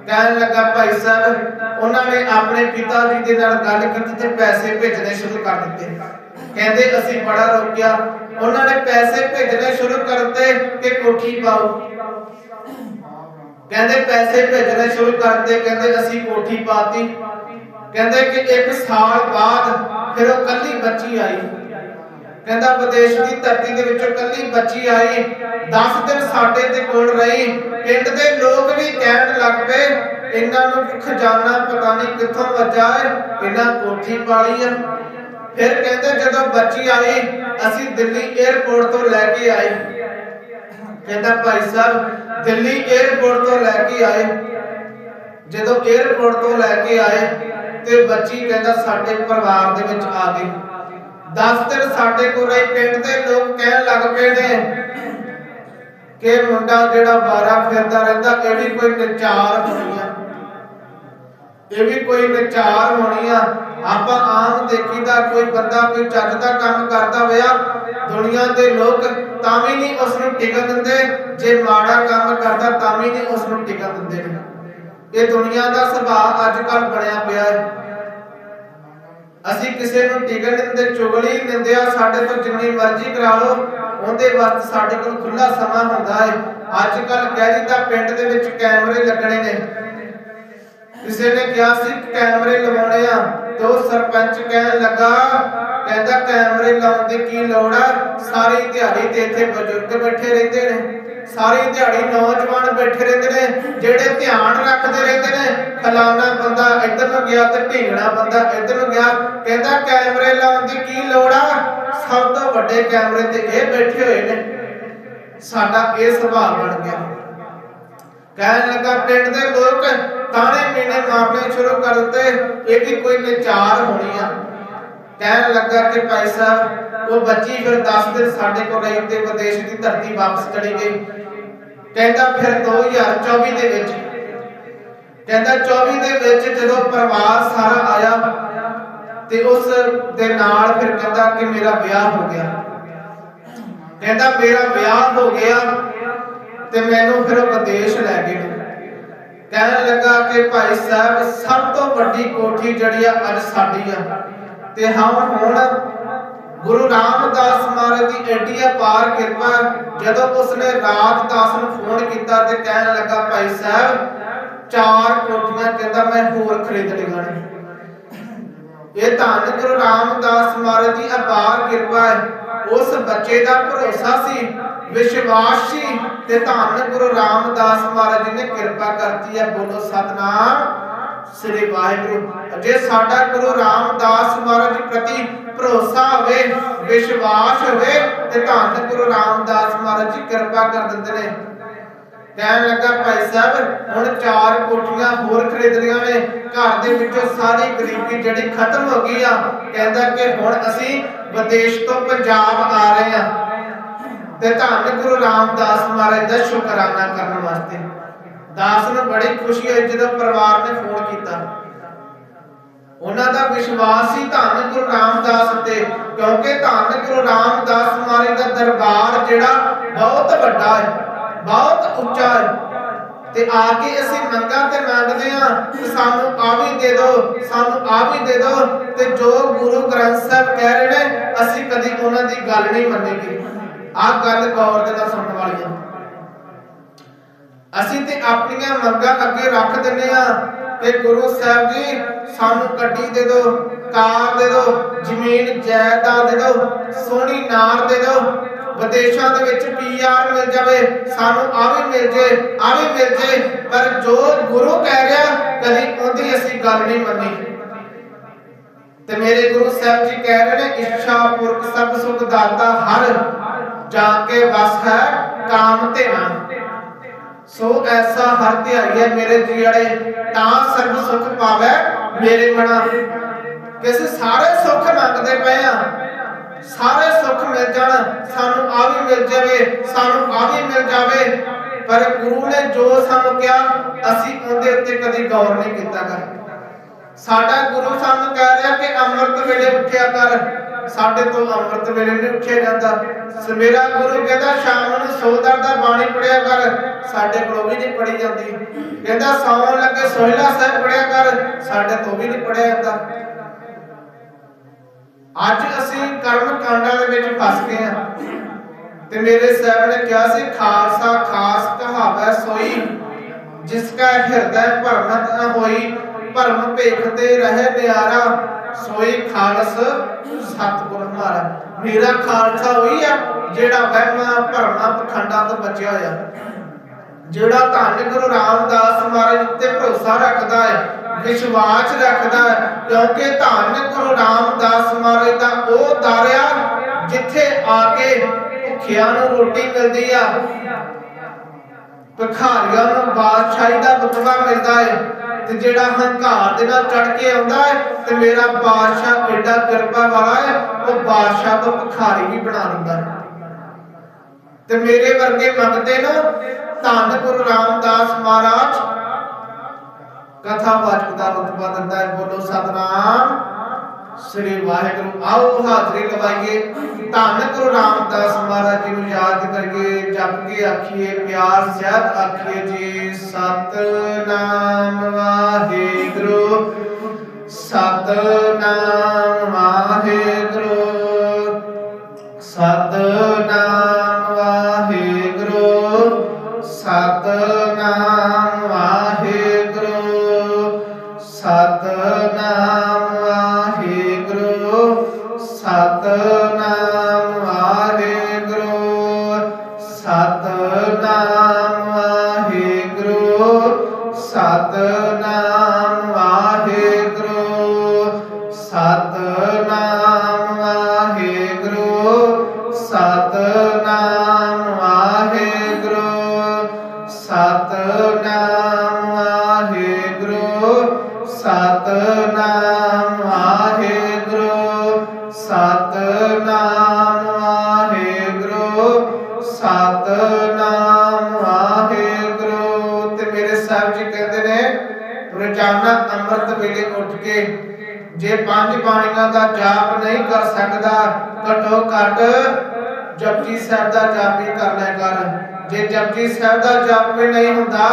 ਕਹਿਣ ਲੱਗਾ ਭਾਈ ਸਾਹਿਬ, ਉਹਨਾਂ ਨੇ ਆਪਣੇ ਪਿਤਾ ਜੀ ਦੇ ਨਾਲ ਗੱਲ ਕੀਤੀ ਤੇ ਪੈਸੇ ਭੇਜਣੇ ਸ਼ੁਰੂ ਕਰ ਦਿੱਤੇ। ਕਹਿੰਦੇ ਅਸੀਂ ਬੜਾ ਰੋਕਿਆ। ਉਹਨਾਂ ਨੇ ਪੈਸੇ ਭੇਜਣੇ ਸ਼ੁਰੂ ਕਰਤੇ ਕਿ ਕੋਠੀ ਪਾਓ। ਕਹਿੰਦੇ ਪੈਸੇ ਭੇਜਣੇ ਸ਼ੁਰੂ ਕਰਤੇ, ਕਹਿੰਦੇ ਅਸੀਂ ਕੋਠੀ ਪਾਤੀ। ਕਹਿੰਦੇ ਕਿ ਇੱਕ ਸਾਲ ਬਾਅਦ ਫਿਰ ਉਹ ਕੱਲੀ ਬੱਚੀ ਆਈ। ਕਹਿੰਦਾ ਵਿਦੇਸ਼ ਦੀ ਧਰਤੀ ਦੇ ਵਿੱਚੋਂ ਕੱਲੀ ਬੱਚੀ ਆਈ। 10 ਦਿਨ ਸਾਡੇ ਤੇ ਕੋਲ ਰਹੀ। ਪਿੰਡ ਦੇ ਲੋਕ ਵੀ ਕਹਿਣ ਲੱਗ ਪਏ, ਇਹਨਾਂ ਨੂੰ ਖਜ਼ਾਨਾ ਪਤਾ ਨਹੀਂ ਕਿੱਥੋਂ ਵੱਜਾ ਹੈ ਇਹਨਾਂ ਕੋਠੀ ਪਾਲੀ ਹੈ ਫਿਰ ਕਹਿੰਦੇ ਜਦੋਂ ਬੱਚੀ ਆਈ, ਅਸੀਂ ਦਿੱਲੀ 에ਅਰਪੋਰਟ ਤੋਂ ਲੈ ਕੇ ਆਏ। ਕਹਿੰਦਾ ਭਾਈ ਸਾਹਿਬ, ਦਿੱਲੀ 에ਅਰਪੋਰਟ ਤੋਂ ਲੈ ਕੇ ਆਏ। ਜਦੋਂ 에ਅਰਪੋਰਟ ਤੋਂ ਲੈ ਕੇ ਆਏ ਤੇ ਬੱਚੀ ਕਹਿੰਦਾ ਸਾਡੇ ਪਰਿਵਾਰ ਦੇ ਵਿੱਚ ਆ ਗਈ। 10 ਦਿਨ ਸਾਡੇ ਕੋਲ ਰਹੀ, ਪਿੰਡ ਦੇ ਲੋਕ ਕਹਿਣ ਲੱਗ ਪਏ ਨੇ ਕਿ ਮੁੰਡਾ ਜਿਹੜਾ ਬਾਰਾ ਫਿਰਦਾ ਰਹਿੰਦਾ, ਇਹ ਵੀ ਕੋਈ ਵਿਚਾਰ ਹੋਣੀ ਆ। ਇਹ ਵੀ ਕੋਈ ਨਚਾਰ ਹੋਣੀ ਆ। ਆਪਾਂ ਆਮ ਦੇਖੀਦਾ, ਕੋਈ ਬੰਦਾ ਕੋਈ ਚੱਜ ਦਾ ਕੰਮ ਕਰਦਾ ਹੋਇਆ, ਦੁਨੀਆ ਦੇ ਲੋਕ ਤਾਂ ਵੀ ਨਹੀਂ ਉਸ ਨੂੰ ਟਿਕਣ ਦਿੰਦੇ। ਜੇ ਮਾੜਾ ਕੰਮ ਕਰਦਾ, ਤਾਂ ਵੀ ਨਹੀਂ ਉਸ ਨੂੰ ਟਿਕਣ ਦਿੰਦੇ। ਨੇ ਇਹ ਦੁਨੀਆ ਦਾ ਸੁਭਾਅ ਅੱਜ ਕੱਲ ਬਣਿਆ ਪਿਆ ਹੈ। ਅਸੀਂ ਕਿਸੇ ਨੂੰ ਟਿਕਣ ਨਹੀਂ ਦਿੰਦੇ ਚੁਗਲੀ ਨਿੰਦਿਆ ਸਾਡੇ ਤੋਂ ਜਿੰਨੀ ਮਰਜ਼ੀ ਕਰਾ ਲਓ, ਉਹਦੇ ਵਾਸਤੇ ਸਾਡੇ ਕੋਲ ਖੁੱਲਾ ਸਮਾਂ ਹੁੰਦਾ ਹੈ। ਅੱਜ ਕੱਲ ਕਹਿ ਦਿੱਤਾ, ਪਿੰਡ ਦੇ ਵਿੱਚ ਕੈਮਰੇ ਲੱਗਣੇ ਨੇ। ਕਿਸੇ ਨੇ ਕਿਹਾ ਸੀ, ਕੈਮਰੇ ਲਵਾਉਣੇ ਆ। ਤੇ ਉਹ ਸਰਪੰਚ ਕਹਿਣ ਲੱਗਾ, ਕਹਿੰਦਾ ਕੈਮਰੇ ਲਾਉਣ ਦੀ ਕੀ ਲੋੜ ਆ? ਸਾਰੀ ਦਿਹਾੜੀ ਤੇ ਇੱਥੇ ਬਜ਼ੁਰਗ ਬੈਠੇ ਰਹਿੰਦੇ ਨੇ। ਸਾਰੀ ਦਿਹਾੜੀ ਨੌਜਵਾਨ ਬੈਠੇ ਰਹਿੰਦੇ ਨੇ, ਜਿਹੜੇ ਧਿਆਨ ਰੱਖਦੇ ਰਹਿੰਦੇ ਨੇ। ਫਲਾਣਾ ਬੰਦਾ ਇੱਧਰ ਨੂੰ ਗਿਆ ਤੇ ਢੀਂਗਣਾ ਬੰਦਾ ਇੱਧਰ ਨੂੰ ਗਿਆ, ਕਹਿੰਦਾ ਕੈਮਰੇ ਲਾਉਣ ਦੀ ਕੀ ਲੋੜ ਆ? ਸਭ ਤੋਂ ਵੱਡੇ ਕੈਮਰੇ ਤੇ ਇਹ ਬੈਠੇ ਹੋਏ ਨੇ। ਸਾਡਾ ਇਹ ਸੁਭਾਅ ਬਣ ਗਿਆ। ਕਹਿਣ ਲੱਗਾ, ਪਿੰਡ ਦੇ ਲੋਕ ਤਾਣੇ ਮੀਨੇ ਮਾਰਨੇ ਸ਼ੁਰੂ ਕਰ ਦਿੱਤੇ, ਇਹ ਕੋਈ ਵਿਚਾਰ ਹੋਣੀ ਆ। ਕਹਿਣ ਲੱਗਾ ਕਿ ਭਾਈ ਸਾਹਿਬ ਉਹ ਬੱਚੀ ਫਿਰ 10 ਦਿਨ ਸਾਡੇ ਕੋਲ ਰਹੀ ਤੇ ਵਿਦੇਸ਼ ਦੀ ਧਰਤੀ ਵਾਪਸ ਚਲੀ ਗਈ। ਕਹਿੰਦਾ ਫਿਰ 2024 ਦੇ ਵਿੱਚ, ਕਹਿੰਦਾ 24 ਦੇ ਵਿੱਚ ਜਦੋਂ ਪਰਿਵਾਰ ਸਾਰਾ ਆਇਆ ਤੇ ਉਸ ਦੇ ਨਾਲ ਫਿਰ ਕਹਿੰਦਾ ਕਿ ਮੇਰਾ ਵਿਆਹ ਹੋ ਗਿਆ। ਕਹਿੰਦਾ ਮੇਰਾ ਵਿਆਹ ਹੋ ਗਿਆ ਤੇ ਮੈਨੂੰ ਫਿਰ ਵਿਦੇਸ਼ ਲੈ ਗਏ। ਕਹਿਣ ਲੱਗਾ ਕਿ ਭਾਈ ਸਾਹਿਬ, ਸਭ ਤੋਂ ਵੱਡੀ ਕੋਠੀ ਜਿਹੜੀ ਆ ਅੱਜ ਸਾਡੀ ਆ। ਤੇ ਹਾਂ, ਹੁਣ ਗੁਰੂ ਰਾਮਦਾਸ ਮਹਾਰਾਜ ਦੀ ਐਡੀ ਅਪਾਰ ਕਿਰਪਾ, ਜਦੋਂ ਉਸਨੇ ਰਾਤ ਦਾਸ ਨੂੰ ਫੋਨ ਕੀਤਾ ਤੇ ਕਹਿਣ ਲੱਗਾ, ਭਾਈ ਸਾਹਿਬ, ਚਾਰ ਕੋਠੀਆਂ ਕਹਿੰਦਾ ਮੈਂ ਹੋਰ ਖਰੀਦ ਨੇ। ਇਹ ਧੰਨ ਗੁਰੂ ਰਾਮਦਾਸ ਮਹਾਰਾਜ ਦੀ ਅਪਾਰ ਕਿਰਪਾ ਹੈ। ਉਸ ਬੱਚੇ ਦਾ ਭਰੋਸਾ ਸੀ, ਵਿਸ਼ਵਾਸ ਸੀ ਤੇ ਧੰਨ ਗੁਰੂ ਰਾਮਦਾਸ ਮਹਾਰਾਜ ਜੀ ਨੇ ਕਿਰਪਾ ਕਰਤੀ ਹੈ। ਬੋਲੋ, ਸਤਨਾਮ ਸ੍ਰੀ ਵਾਹਿਗੁਰੂ। ਜੇ ਸਾਡਾ ਗੁਰੂ ਰਾਮਦਾਸ ਮਹਾਰਾਜ ਪ੍ਰਤੀ ਭਰੋਸਾ ਹੋਵੇ, ਵਿਸ਼ਵਾਸ ਹੋਵੇ, ਤੇ ਧੰਨ ਗੁਰੂ ਰਾਮਦਾਸ ਮਹਾਰਾਜ ਜੀ ਕਿਰਪਾ ਕਰ ਦਿੰਦੇ ਨੇ। ਕਹਿਣ ਲੱਗਾ, ਭਾਈ ਸਾਹਿਬ, ਹੁਣ ਚਾਰ ਕੋਠੀਆਂ ਹੋਰ ਖਰੀਦਣੀਆਂ ਨੇ। ਘਰ ਦੇ ਵਿੱਚੋਂ ਸਾਰੀ ਗਰੀਬੀ ਜਿਹੜੀ ਖਤਮ ਹੋ ਗਈ ਆ, ਕਹਿੰਦਾ ਕਿ ਹੁਣ ਅਸੀਂ ਵਿਦੇਸ਼ ਤੋਂ ਪੰਜਾਬ ਆ ਰਹੇ ਆ। ਤੇ ਧੰਨ ਗੁਰੂ ਰਾਮਦਾਸ ਮਹਾਰਾਜ ਦਾ ਸ਼ੁਕਰਾਨਾ ਕਰਨ ਵਾਸਤੇ। ਦਾਸ ਨੂੰ ਬੜੀ ਖੁਸ਼ੀ ਹੋਈ ਜਦੋਂ ਪਰਿਵਾਰ ਨੇ ਫੋਨ ਕੀਤਾ। ਉਹਨਾਂ ਦਾ ਵਿਸ਼ਵਾਸ ਸੀ ਧੰਨ ਗੁਰੂ ਰਾਮਦਾਸ ਤੇ, ਕਿਉਂਕਿ ਧੰਨ ਗੁਰੂ ਰਾਮਦਾਸ ਮਹਾਰਾਜ ਦਾ ਦਰਬਾਰ ਜਿਹੜਾ ਬਹੁਤ ਵੱਡਾ ਹੈ, ਬਹੁਤ ਉੱਚਾ ਹੈ। ਤੇ ਆ ਕੇ ਅਸੀਂ ਮੰਗਾਂ ਤੇ ਮੰਗਦੇ ਆ ਸਾਨੂੰ ਆ ਵੀ ਦੇ ਦਿਓ, ਸਾਨੂੰ ਆ ਵੀ ਦੇ ਦਿਓ। ਤੇ ਜੋ ਗੁਰੂ ਗ੍ਰੰਥ ਸਾਹਿਬ ਕਹਿ ਰਹੇ ਨੇ, ਅਸੀਂ ਕਦੀ ਉਹਨਾਂ ਦੀ ਗੱਲ ਨਹੀਂ ਮੰਨੇਗੀ ਆ ਗੱਲ ਗੌਰ ਦੇ ਨਾਲ ਸੁਣਨ ਵਾਲੀ ਹੈ ਅਸੀਂ ਤੇ ਆਪਣੀਆਂ ਮੰਗਾਂ ਅੱਗੇ ਰੱਖ ਦਿੰਨੇ ਆ ਕਿ ਗੁਰੂ ਸਾਹਿਬ ਜੀ, ਸਾਨੂੰ ਗੱਡੀ ਦੇ ਦਿਓ, ਕਾਰ ਦੇ ਦਿਓ, ਜ਼ਮੀਨ, ਜਾਇਦਾਦ ਦੇ ਦਿਓ, ਸੋਹਣੀ ਨਾਰ ਦੇ ਦਿਓ। ਵਿਦੇਸ਼ਾਂ ਦੇ ਵਿੱਚ ਪੀਆਰ ਮਿਲ ਜਾਵੇ, ਸਾਨੂੰ ਆ ਵੀ ਮਿਲ ਜੇ ਆ ਵੀ ਮਿਲ ਜੇ। ਪਰ ਜੋ ਗੁਰੂ ਕਹਿ ਰਿਹਾ, ਕਦੀ ਉਹਦੀ ਅਸੀਂ ਗੱਲ ਨਹੀਂ ਮੰਨੀ। ਤੇ ਮੇਰੇ ਗੁਰੂ ਸਾਹਿਬ ਜੀ ਕਹਿ ਰਹੇ ਨੇ, ਇੱਛਾ ਪੁਰਖ ਸਭ ਸੁਖ ਦਾਤਾ ਹਰ ਜਾ ਕੇ ਵਸ ਹੈ, ਕਾਮ ਤੇ ਨਾ ਸੋ ਐਸਾ ਹਰ ਧਿਆਈਏ ਮੇਰੇ ਜੀੜੇ ਤਾਂ ਸਰਬ ਸੁਖ ਪਾਵੇ ਮੇਰੇ ਮਨਾ। ਕਿਸੇ ਸਾਰੇ ਸੁੱਖ ਮੰਗਦੇ ਪਏ ਆ ਸਾਰੇ ਸੁੱਖ ਮਿਲ ਜਾਣ, ਸਾਨੂੰ ਆ ਵੀ ਮਿਲ ਜਾਵੇ, ਸਾਨੂੰ ਆ ਵੀ ਮਿਲ ਜਾਵੇ। ਪਰ ਗੁਰੂ ਨੇ ਜੋ ਸਾਨੂੰ ਕਿਹਾ, ਅਸੀਂ ਉਹਦੇ ਉੱਤੇ ਕਦੀ ਗੌਰ ਨਹੀਂ ਕੀਤਾ ਕਰ। ਸਾਡਾ ਗੁਰੂ ਸਾਨੂੰ ਕਹਿ ਰਿਹਾ ਕਿ ਅੰਮ੍ਰਿਤ ਵੇਲੇ ਉੱਠਿਆ ਕਰ। ਸਾਡੇ ਤੋਂ ਅੰਮ੍ਰਿਤ ਵੇਲੇ ਨਹੀਂ ਉੱਠਿਆ ਜਾਂਦਾ। ਸਵੇਰਾ ਗੁਰੂ ਕਹਿੰਦਾ, ਸ਼ਾਮ ਨੂੰ ਸੋਦਰ ਦਾ ਬਾਣੀ ਪੜਿਆ ਕਰ, ਸਾਡੇ ਕੋਲੋਂ ਵੀ ਨਹੀਂ ਪੜੀ ਜਾਂਦੀ। ਕਹਿੰਦਾ, ਸੌਣ ਲੱਗੇ ਸੋਹਿਲਾ ਸਾਹਿਬ ਪੜਿਆ ਕਰ, ਸਾਡੇ ਤੋਂ ਵੀ ਨਹੀਂ ਪੜਿਆ ਜਾਂਦਾ। ਅੱਜ ਅਸੀਂ ਕਰਮ ਕਾਂਡਾਂ ਦੇ ਵਿੱਚ ਫਸ ਗਏ ਹਾਂ। ਤੇ ਮੇਰੇ ਸਾਹਿਬ ਨੇ ਕਿਹਾ ਸੀ, ਖਾਲਸਾ ਖਾਸ ਕਹਾਵੈ ਸੋਈ, ਜਿਸ ਕਾ ਹਿਰਦੈ ਭਰਮਤ ਨ ਹੋਈ, ਭਰਮ ਭੇਖਦੇ ਰਹੇ ਨਿਆਰਾ ਸੋਈ ਖਾਲਸ ਸਤਿਗੁਰ ਹਮਾਰਾ। ਮੇਰਾ ਖਾਲਸਾ ਉਹੀ ਆ, ਜਿਹੜਾ ਵਹਿਮਾਂ, ਭਰਮਾਂ, ਪਖੰਡਾਂ ਤੋਂ ਬਚਿਆ ਹੋਇਆ। ਜਿਹੜਾ ਧੰਨ ਗੁਰੂ ਰਾਮਦਾਸ ਮਹਾਰਾਜ ਉੱਤੇ ਭਰੋਸਾ ਰੱਖਦਾ ਹੈ, ਵਿਸ਼ਵਾਸ ਰੱਖਦਾ ਹੈ, ਕਿਉਂਕਿ ਧੰਨ ਗੁਰੂ ਰਾਮਦਾਸ ਮਹਾਰਾਜ ਦਾ ਉਹ ਦਾਰਿਆ ਜਿੱਥੇ ਆ ਕੇ ਭੁੱਖਿਆਂ ਨੂੰ ਰੋਟੀ ਮਿਲਦੀ ਆ, ਭਿਖਾਰੀਆਂ ਨੂੰ ਬਾਦਸ਼ਾਹੀ ਦਾ ਬਤਵਾ ਮਿਲਦਾ ਹੈ। ਤੇ ਜਿਹੜਾ ਹੰਕਾਰ ਦੇ ਨਾਲ ਚੜ ਕੇ ਆਉਂਦਾ ਹੈ ਤੇ ਮੇਰਾ ਬਾਦਸ਼ਾਹ ਐਡਾ ਕਿਰਪਾ ਵਾਲਾ ਹੈ, ਉਹ ਬਾਦਸ਼ਾਹ ਤੋਂ ਭਿਖਾਰੀ ਵੀ ਬਣਾ ਦਿੰਦਾ ਹੈ। ਤੇ ਮੇਰੇ ਵਰਗੇ ਮੰਗਦੇ ਨੂੰ, ਧੰਨ ਗੁਰੂ ਰਾਮਦਾਸ ਮਹਾਰਾਜ। ਕਥਾ ਵਾਚਕ ਦਾ ਰਤਬਾ ਦਿੰਦਾ ਹੈ, ਬੋਲੋ ਸਤਨਾਮ। ਸ੍ਰੀ ਵਾਹਿਗੁਰੂ, ਆਓ ਹਾਜ਼ਰੀ ਲਵਾਈਏ। ਧੰਨ ਗੁਰੂ ਰਾਮਦਾਸ ਮਹਾਰਾਜ ਜੀ ਨੂੰ ਯਾਦ ਕਰੀਏ ਜਪ ਕੇ ਆਖੀਏ, ਪਿਆਰ ਸਹਿਤ ਆਖੀਏ ਜੀ, ਸਤਨਾਮ ਵਾਹਿਗੁਰੂ ਸਤਨਾਮ ਵਾਹਿਗੁਰੂ ਸਤਨਾਮ ਵਾਹਿਗੁਰੂ ਸਤਨਾਮ ਸਤਨਾਮ ਬਾਣੀਆਂ ਦਾ ਜਾਪ ਨਹੀਂ ਕਰ ਸਕਦਾ, ਘਟੋ ਘਟ ਜਪਜੀ ਸਾਹਿਬ ਦਾ ਜਾਪ ਹੀ ਕਰ ਲਿਆ ਕਰ। ਜੇ ਜਪਜੀ ਸਾਹਿਬ ਦਾ ਜਾਪ ਵੀ ਨਹੀਂ ਹੁੰਦਾ,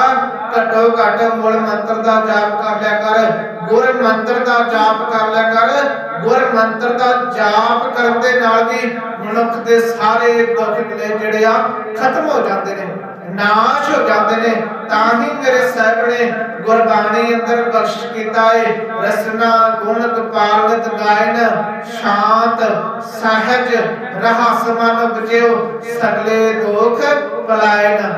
ਘਟੋ ਘਟ ਮੂਲ ਮੰਤਰ ਦਾ ਜਾਪ ਕਰ ਲਿਆ ਕਰ। ਗੁਰ ਮੰਤਰ ਦਾ ਜਾਪ ਕਰ ਲਿਆ ਕਰ। ਗੁਰ ਮੰਤਰ ਦਾ ਜਾਪ ਕਰਨ ਦੇ ਨਾਲ ਵੀ ਮਨੁੱਖ ਦੇ ਸਾਰੇ ਦੁੱਖ ਜਿਹੜੇ ਆ, ਖਤਮ ਹੋ ਜਾਂਦੇ ਨੇ। ਨਾਸ਼ ਹੋ ਜਾਂਦੇ ਨੇ, ਤਾਂ ਹੀ ਮੇਰੇ ਸਾਹਿਬ ਨੇ ਗੁਰਬਾਣੀ ਅੰਦਰ ਬਖਸ਼ ਕੀਤਾ ਹੈ ਰਸਨਾ ਗੁਣ ਕਪਾਲਤ ਗਾਇਨ, ਸ਼ਾਂਤ, ਸਹਿਜ, ਰਹਸ ਮਨ ਬਚਿਓ ਸਗਲੇ ਦੁਖ ਪਲਾਇਨ।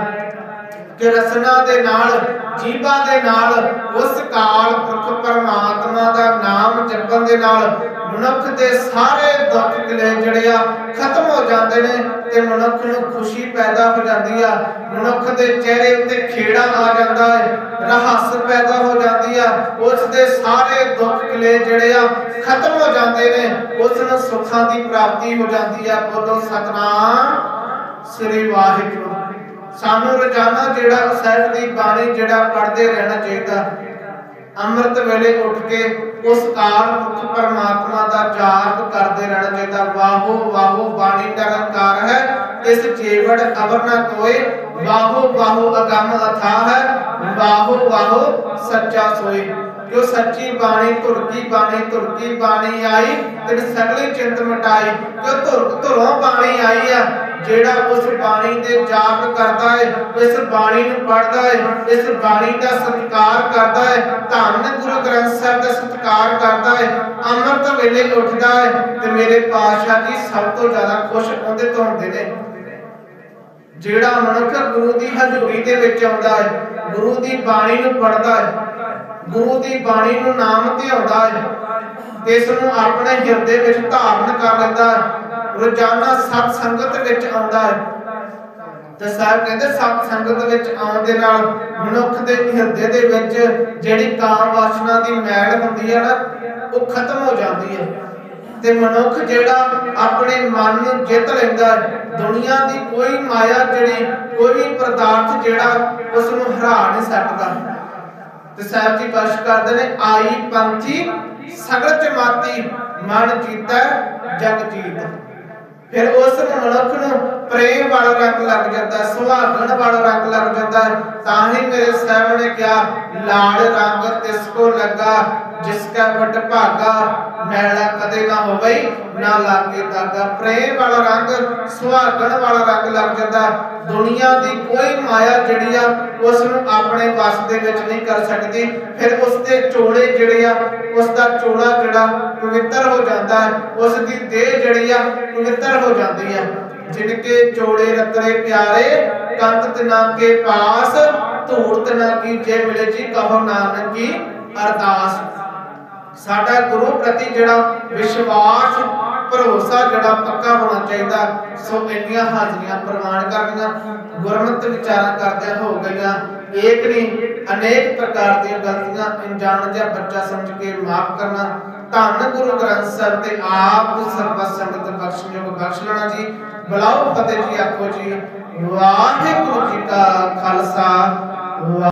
ਕਿ ਰਸਨਾ ਦੇ ਨਾਲ, ਜੀਭਾ ਦੇ ਨਾਲ, ਉਸ ਕਾਲ ਪੁਰਖ ਪਰਮਾਤਮਾ ਦਾ ਨਾਮ ਜਪਣ ਦੇ ਨਾਲ ਮਨੁੱਖ ਦੇ ਸਾਰੇ ਦੁੱਖ ਕਿਲੇ ਜਿਹੜੇ ਆ ਖਤਮ ਹੋ ਜਾਂਦੇ ਨੇ ਤੇ ਮਨੁੱਖ ਨੂੰ ਖੁਸ਼ੀ ਪੈਦਾ ਹੋ ਜਾਂਦੀ ਆ। ਮਨੁੱਖ ਦੇ ਚਿਹਰੇ ਉੱਤੇ ਖੇੜਾ ਆ ਜਾਂਦਾ ਹੈ ਰਹੱਸ ਪੈਦਾ ਹੋ ਜਾਂਦੀ ਆ। ਉਸ ਦੇ ਸਾਰੇ ਦੁੱਖ ਕਿਲੇ ਜਿਹੜੇ ਆ ਖਤਮ ਹੋ ਜਾਂਦੇ ਨੇ, ਉਸ ਨੂੰ ਸੁੱਖਾਂ ਦੀ ਪ੍ਰਾਪਤੀ ਹੋ ਜਾਂਦੀ ਆ। ਬੋਲੋ ਸਤਨਾਮ, ਸ੍ਰੀ ਵਾਹਿਗੁਰੂ। ਸਾਨੂੰ ਰੋਜ਼ਾਨਾ ਜਿਹੜਾ ਸਾਹਿਬ ਦੀ ਬਾਣੀ ਜਿਹੜਾ ਪੜ੍ਹਦੇ ਰਹਿਣਾ ਚਾਹੀਦਾ। ਅੰਮ੍ਰਿਤ ਵੇਲੇ ਉੱਠ ਕੇ ਉਸ ਕਾਲ ਪੁਰਖ ਪਰਮਾਤਮਾ ਦਾ ਜਾਪ ਕਰਦੇ ਰਹਿਣਾ ਚਾਹੀਦਾ। ਵਾਹੋ ਵਾਹੋ, ਬਾਣੀ ਦਾ ਅਲੰਕਾਰ ਹੈ, ਇਸ ਜੀਵੜ ਅਵਰ ਨਾ ਕੋਏ ਵਾਹੋ ਵਾਹੋ, ਅਗੰਮ ਅਥਾ ਹੈ, ਵਾਹੋ ਵਾਹੋ, ਸੱਚਾ ਸੋਈ ਜੋ ਸੱਚੀ ਬਾਣੀ, ਧੁਰਕੀ ਬਾਣੀ ਧੁਰਕੀ ਬਾਣੀ ਆਈ ਤੇ ਸਗਲੀ ਚਿੰਤ ਮਟਾਈ। ਜੋ ਧੁਰਕ ਧੁਰੋਂ ਬਾਣੀ ਆਈ ਆ ਜਿਹੜਾ ਉਸ ਬਾਣੀ ਦੇ ਜਾਪ ਕਰਦਾ ਹੈ ਇਸ ਬਾਣੀ ਨੂੰ ਪੜ੍ਹਦਾ ਹੈ ਇਸ ਬਾਣੀ ਦਾ ਸਤਿਕਾਰ ਕਰਦਾ ਹੈ ਧੰਨ ਗੁਰੂ ਗ੍ਰੰਥ ਸਾਹਿਬ ਦਾ ਸਤਿਕਾਰ ਕਰਦਾ ਹੈ ਅੰਮ੍ਰਿਤ ਵੇਲੇ ਉੱਠਦਾ ਹੈ ਤੇ ਮੇਰੇ ਪਾਤਸ਼ਾਹ ਜੀ ਸਭ ਤੋਂ ਜ਼ਿਆਦਾ ਖੁਸ਼ ਉਹਦੇ ਤੋਂ ਹੁੰਦੇ ਨੇ। ਜਿਹੜਾ ਮਨੁੱਖ ਗੁਰੂ ਦੀ ਹਜ਼ੂਰੀ ਦੇ ਵਿੱਚ ਆਉਂਦਾ ਹੈ ਗੁਰੂ ਦੀ ਬਾਣੀ ਨੂੰ ਪੜ੍ਹਦਾ ਹੈ ਗੁਰੂ ਦੀ ਬਾਣੀ ਨੂੰ ਨਾਮ ਤੇ ਆਉਂਦਾ ਹੈ ਤੇ ਇਸ ਨੂੰ ਆਪਣੇ ਹਿਰਦੇ ਵਿੱਚ ਧਾਰਨ ਕਰ ਲੈਂਦਾ ਹੈ ਰੋਜ਼ਾਨਾ ਸਤ ਸੰਗਤ ਵਿੱਚ ਆਉਂਦਾ ਹੈ। ਤੇ ਸਾਹਿਬ ਕਹਿੰਦੇ ਸਤ ਸੰਗਤ ਵਿੱਚ ਆਉਣ ਦੇ ਨਾਲ ਮਨੁੱਖ ਦੇ ਹਿਰਦੇ ਦੇ ਵਿੱਚ ਜਿਹੜੀ ਕਾਮ ਵਾਸਨਾ ਦੀ ਮੈਲ ਹੁੰਦੀ ਹੈ ਨਾ, ਉਹ ਖਤਮ ਹੋ ਜਾਂਦੀ ਹੈ। ਤੇ ਮਨੁੱਖ ਜਿਹੜਾ ਆਪਣੇ ਮਨ ਨੂੰ ਜਿੱਤ ਲੈਂਦਾ ਹੈ, ਦੁਨੀਆ ਦੀ ਕੋਈ ਮਾਇਆ ਜਿਹੜੀ, ਕੋਈ ਪਦਾਰਥ ਜਿਹੜਾ, ਉਸ ਨੂੰ ਹਰਾ ਨਹੀਂ ਸਕਦਾ। ਤੇ ਸਾਹਿਬ ਜੀ ਬਖਸ਼ ਕਰਦੇ ਨੇ, ਆਈ ਪੰਥੀ ਸਗਲ ਚਮਾਤੀ ਮਨ ਜੀਤਾ ਜਗ ਜੀਤ। ਫਿਰ ਉਸ ਮਨੁੱਖ ਨੂੰ ਪ੍ਰੇਮ ਵਾਲਾ ਰੰਗ ਲੱਗ ਜਾਂਦਾ ਸੁਹਾਗਣ ਵਾਲਾ ਰੰਗ ਲੱਗ ਜਾਂਦਾ। ਤਾਂ ਹੀ ਮੇਰੇ ਸਾਹਿਬ ਨੇ ਕਿਹਾ ਲਾੜ ਰੰਗ ਤਿਸ ਕੋ ਲੱਗਾ ਜਿਸ ਕਾ ਵਟ ਭਾਗਾ, ਮੈਲਾ ਕਦੇ ਨਾ ਹੋਵੇ, ਨਾ ਲਾਗੇ ਤਾਗਾ ਪ੍ਰੇਮ ਵਾਲਾ ਰੰਗ, ਸੁਹਾਗਣ ਵਾਲਾ ਰੰਗ ਲੱਗ ਜਾਂਦਾ। ਦੁਨੀਆ ਦੀ ਕੋਈ ਮਾਇਆ ਜਿਹੜੀ ਆ, ਉਸ ਨੂੰ ਆਪਣੇ ਵਸ ਦੇ ਵਿੱਚ ਨਹੀਂ ਕਰ ਸਕਦੀ। ਫਿਰ ਉਸ ਦੇ ਚੋਲੇ ਜਿਹੜੇ ਆ, ਉਸ ਦਾ ਚੋਲਾ ਜਿਹੜਾ ਪਵਿੱਤਰ ਹੋ ਜਾਂਦਾ ਹੈ, ਉਸ ਦੀ ਦੇਹ ਜਿਹੜੀ ਆ, ਪਵਿੱਤਰ ਹੋ ਜਾਂਦੀ ਆ ਜਿਨਕੇ ਚੋਲੇ ਰਤਰੇ ਪਿਆਰੇ, ਕੰਤ ਤਨਾ ਕੇ ਪਾਸ ਧੂੜ ਤਨਾ ਕੀ ਜੇ ਮਿਲੇ ਜੀ ਕਹੋ ਨਾਨਕ ਅਰਦਾਸ। ਸਾਡਾ ਗੁਰੂ ਪ੍ਰਤੀ ਜਿਹੜਾ ਵਿਸ਼ਵਾਸ, ਭਰੋਸਾ ਜਿਹੜਾ ਪੱਕਾ ਹੋਣਾ ਚਾਹੀਦਾ, ਸੋ ਇੰਨੀਆਂ ਹਾਜ਼ਰੀਆਂ ਪ੍ਰਵਾਨ ਕਰਨੀਆਂ ਗੁਰਮਤਿ ਵਿਚਾਰਾਂ ਕਰਦਿਆਂ ਹੋ ਗਈਆਂ। ਏਕ ਨਹੀਂ, ਅਨੇਕ ਪ੍ਰਕਾਰ ਦੀਆਂ ਗਲਤੀਆਂ, ਅਣਜਾਣ ਜਾਂ ਬੱਚਾ ਸਮਝ ਕੇ ਮਾਫ ਕਰਨਾ। ਧੰਨ ਗੁਰੂ ਗ੍ਰੰਥ ਸਾਹਿਬ ਤੇ ਆਪ ਸਰਬਤ ਸੰਗਤ ਬਖਸ਼ਣਯੋਗ ਬਖਸ਼ ਲੈਣਾ ਜੀ। ਬਲਾਓ ਫਤਿਹ ਜੀ ਆਖੋ ਜੀ। ਵਾਹਿਗੁਰੂ ਜੀ ਕਾ ਖਾਲਸਾ।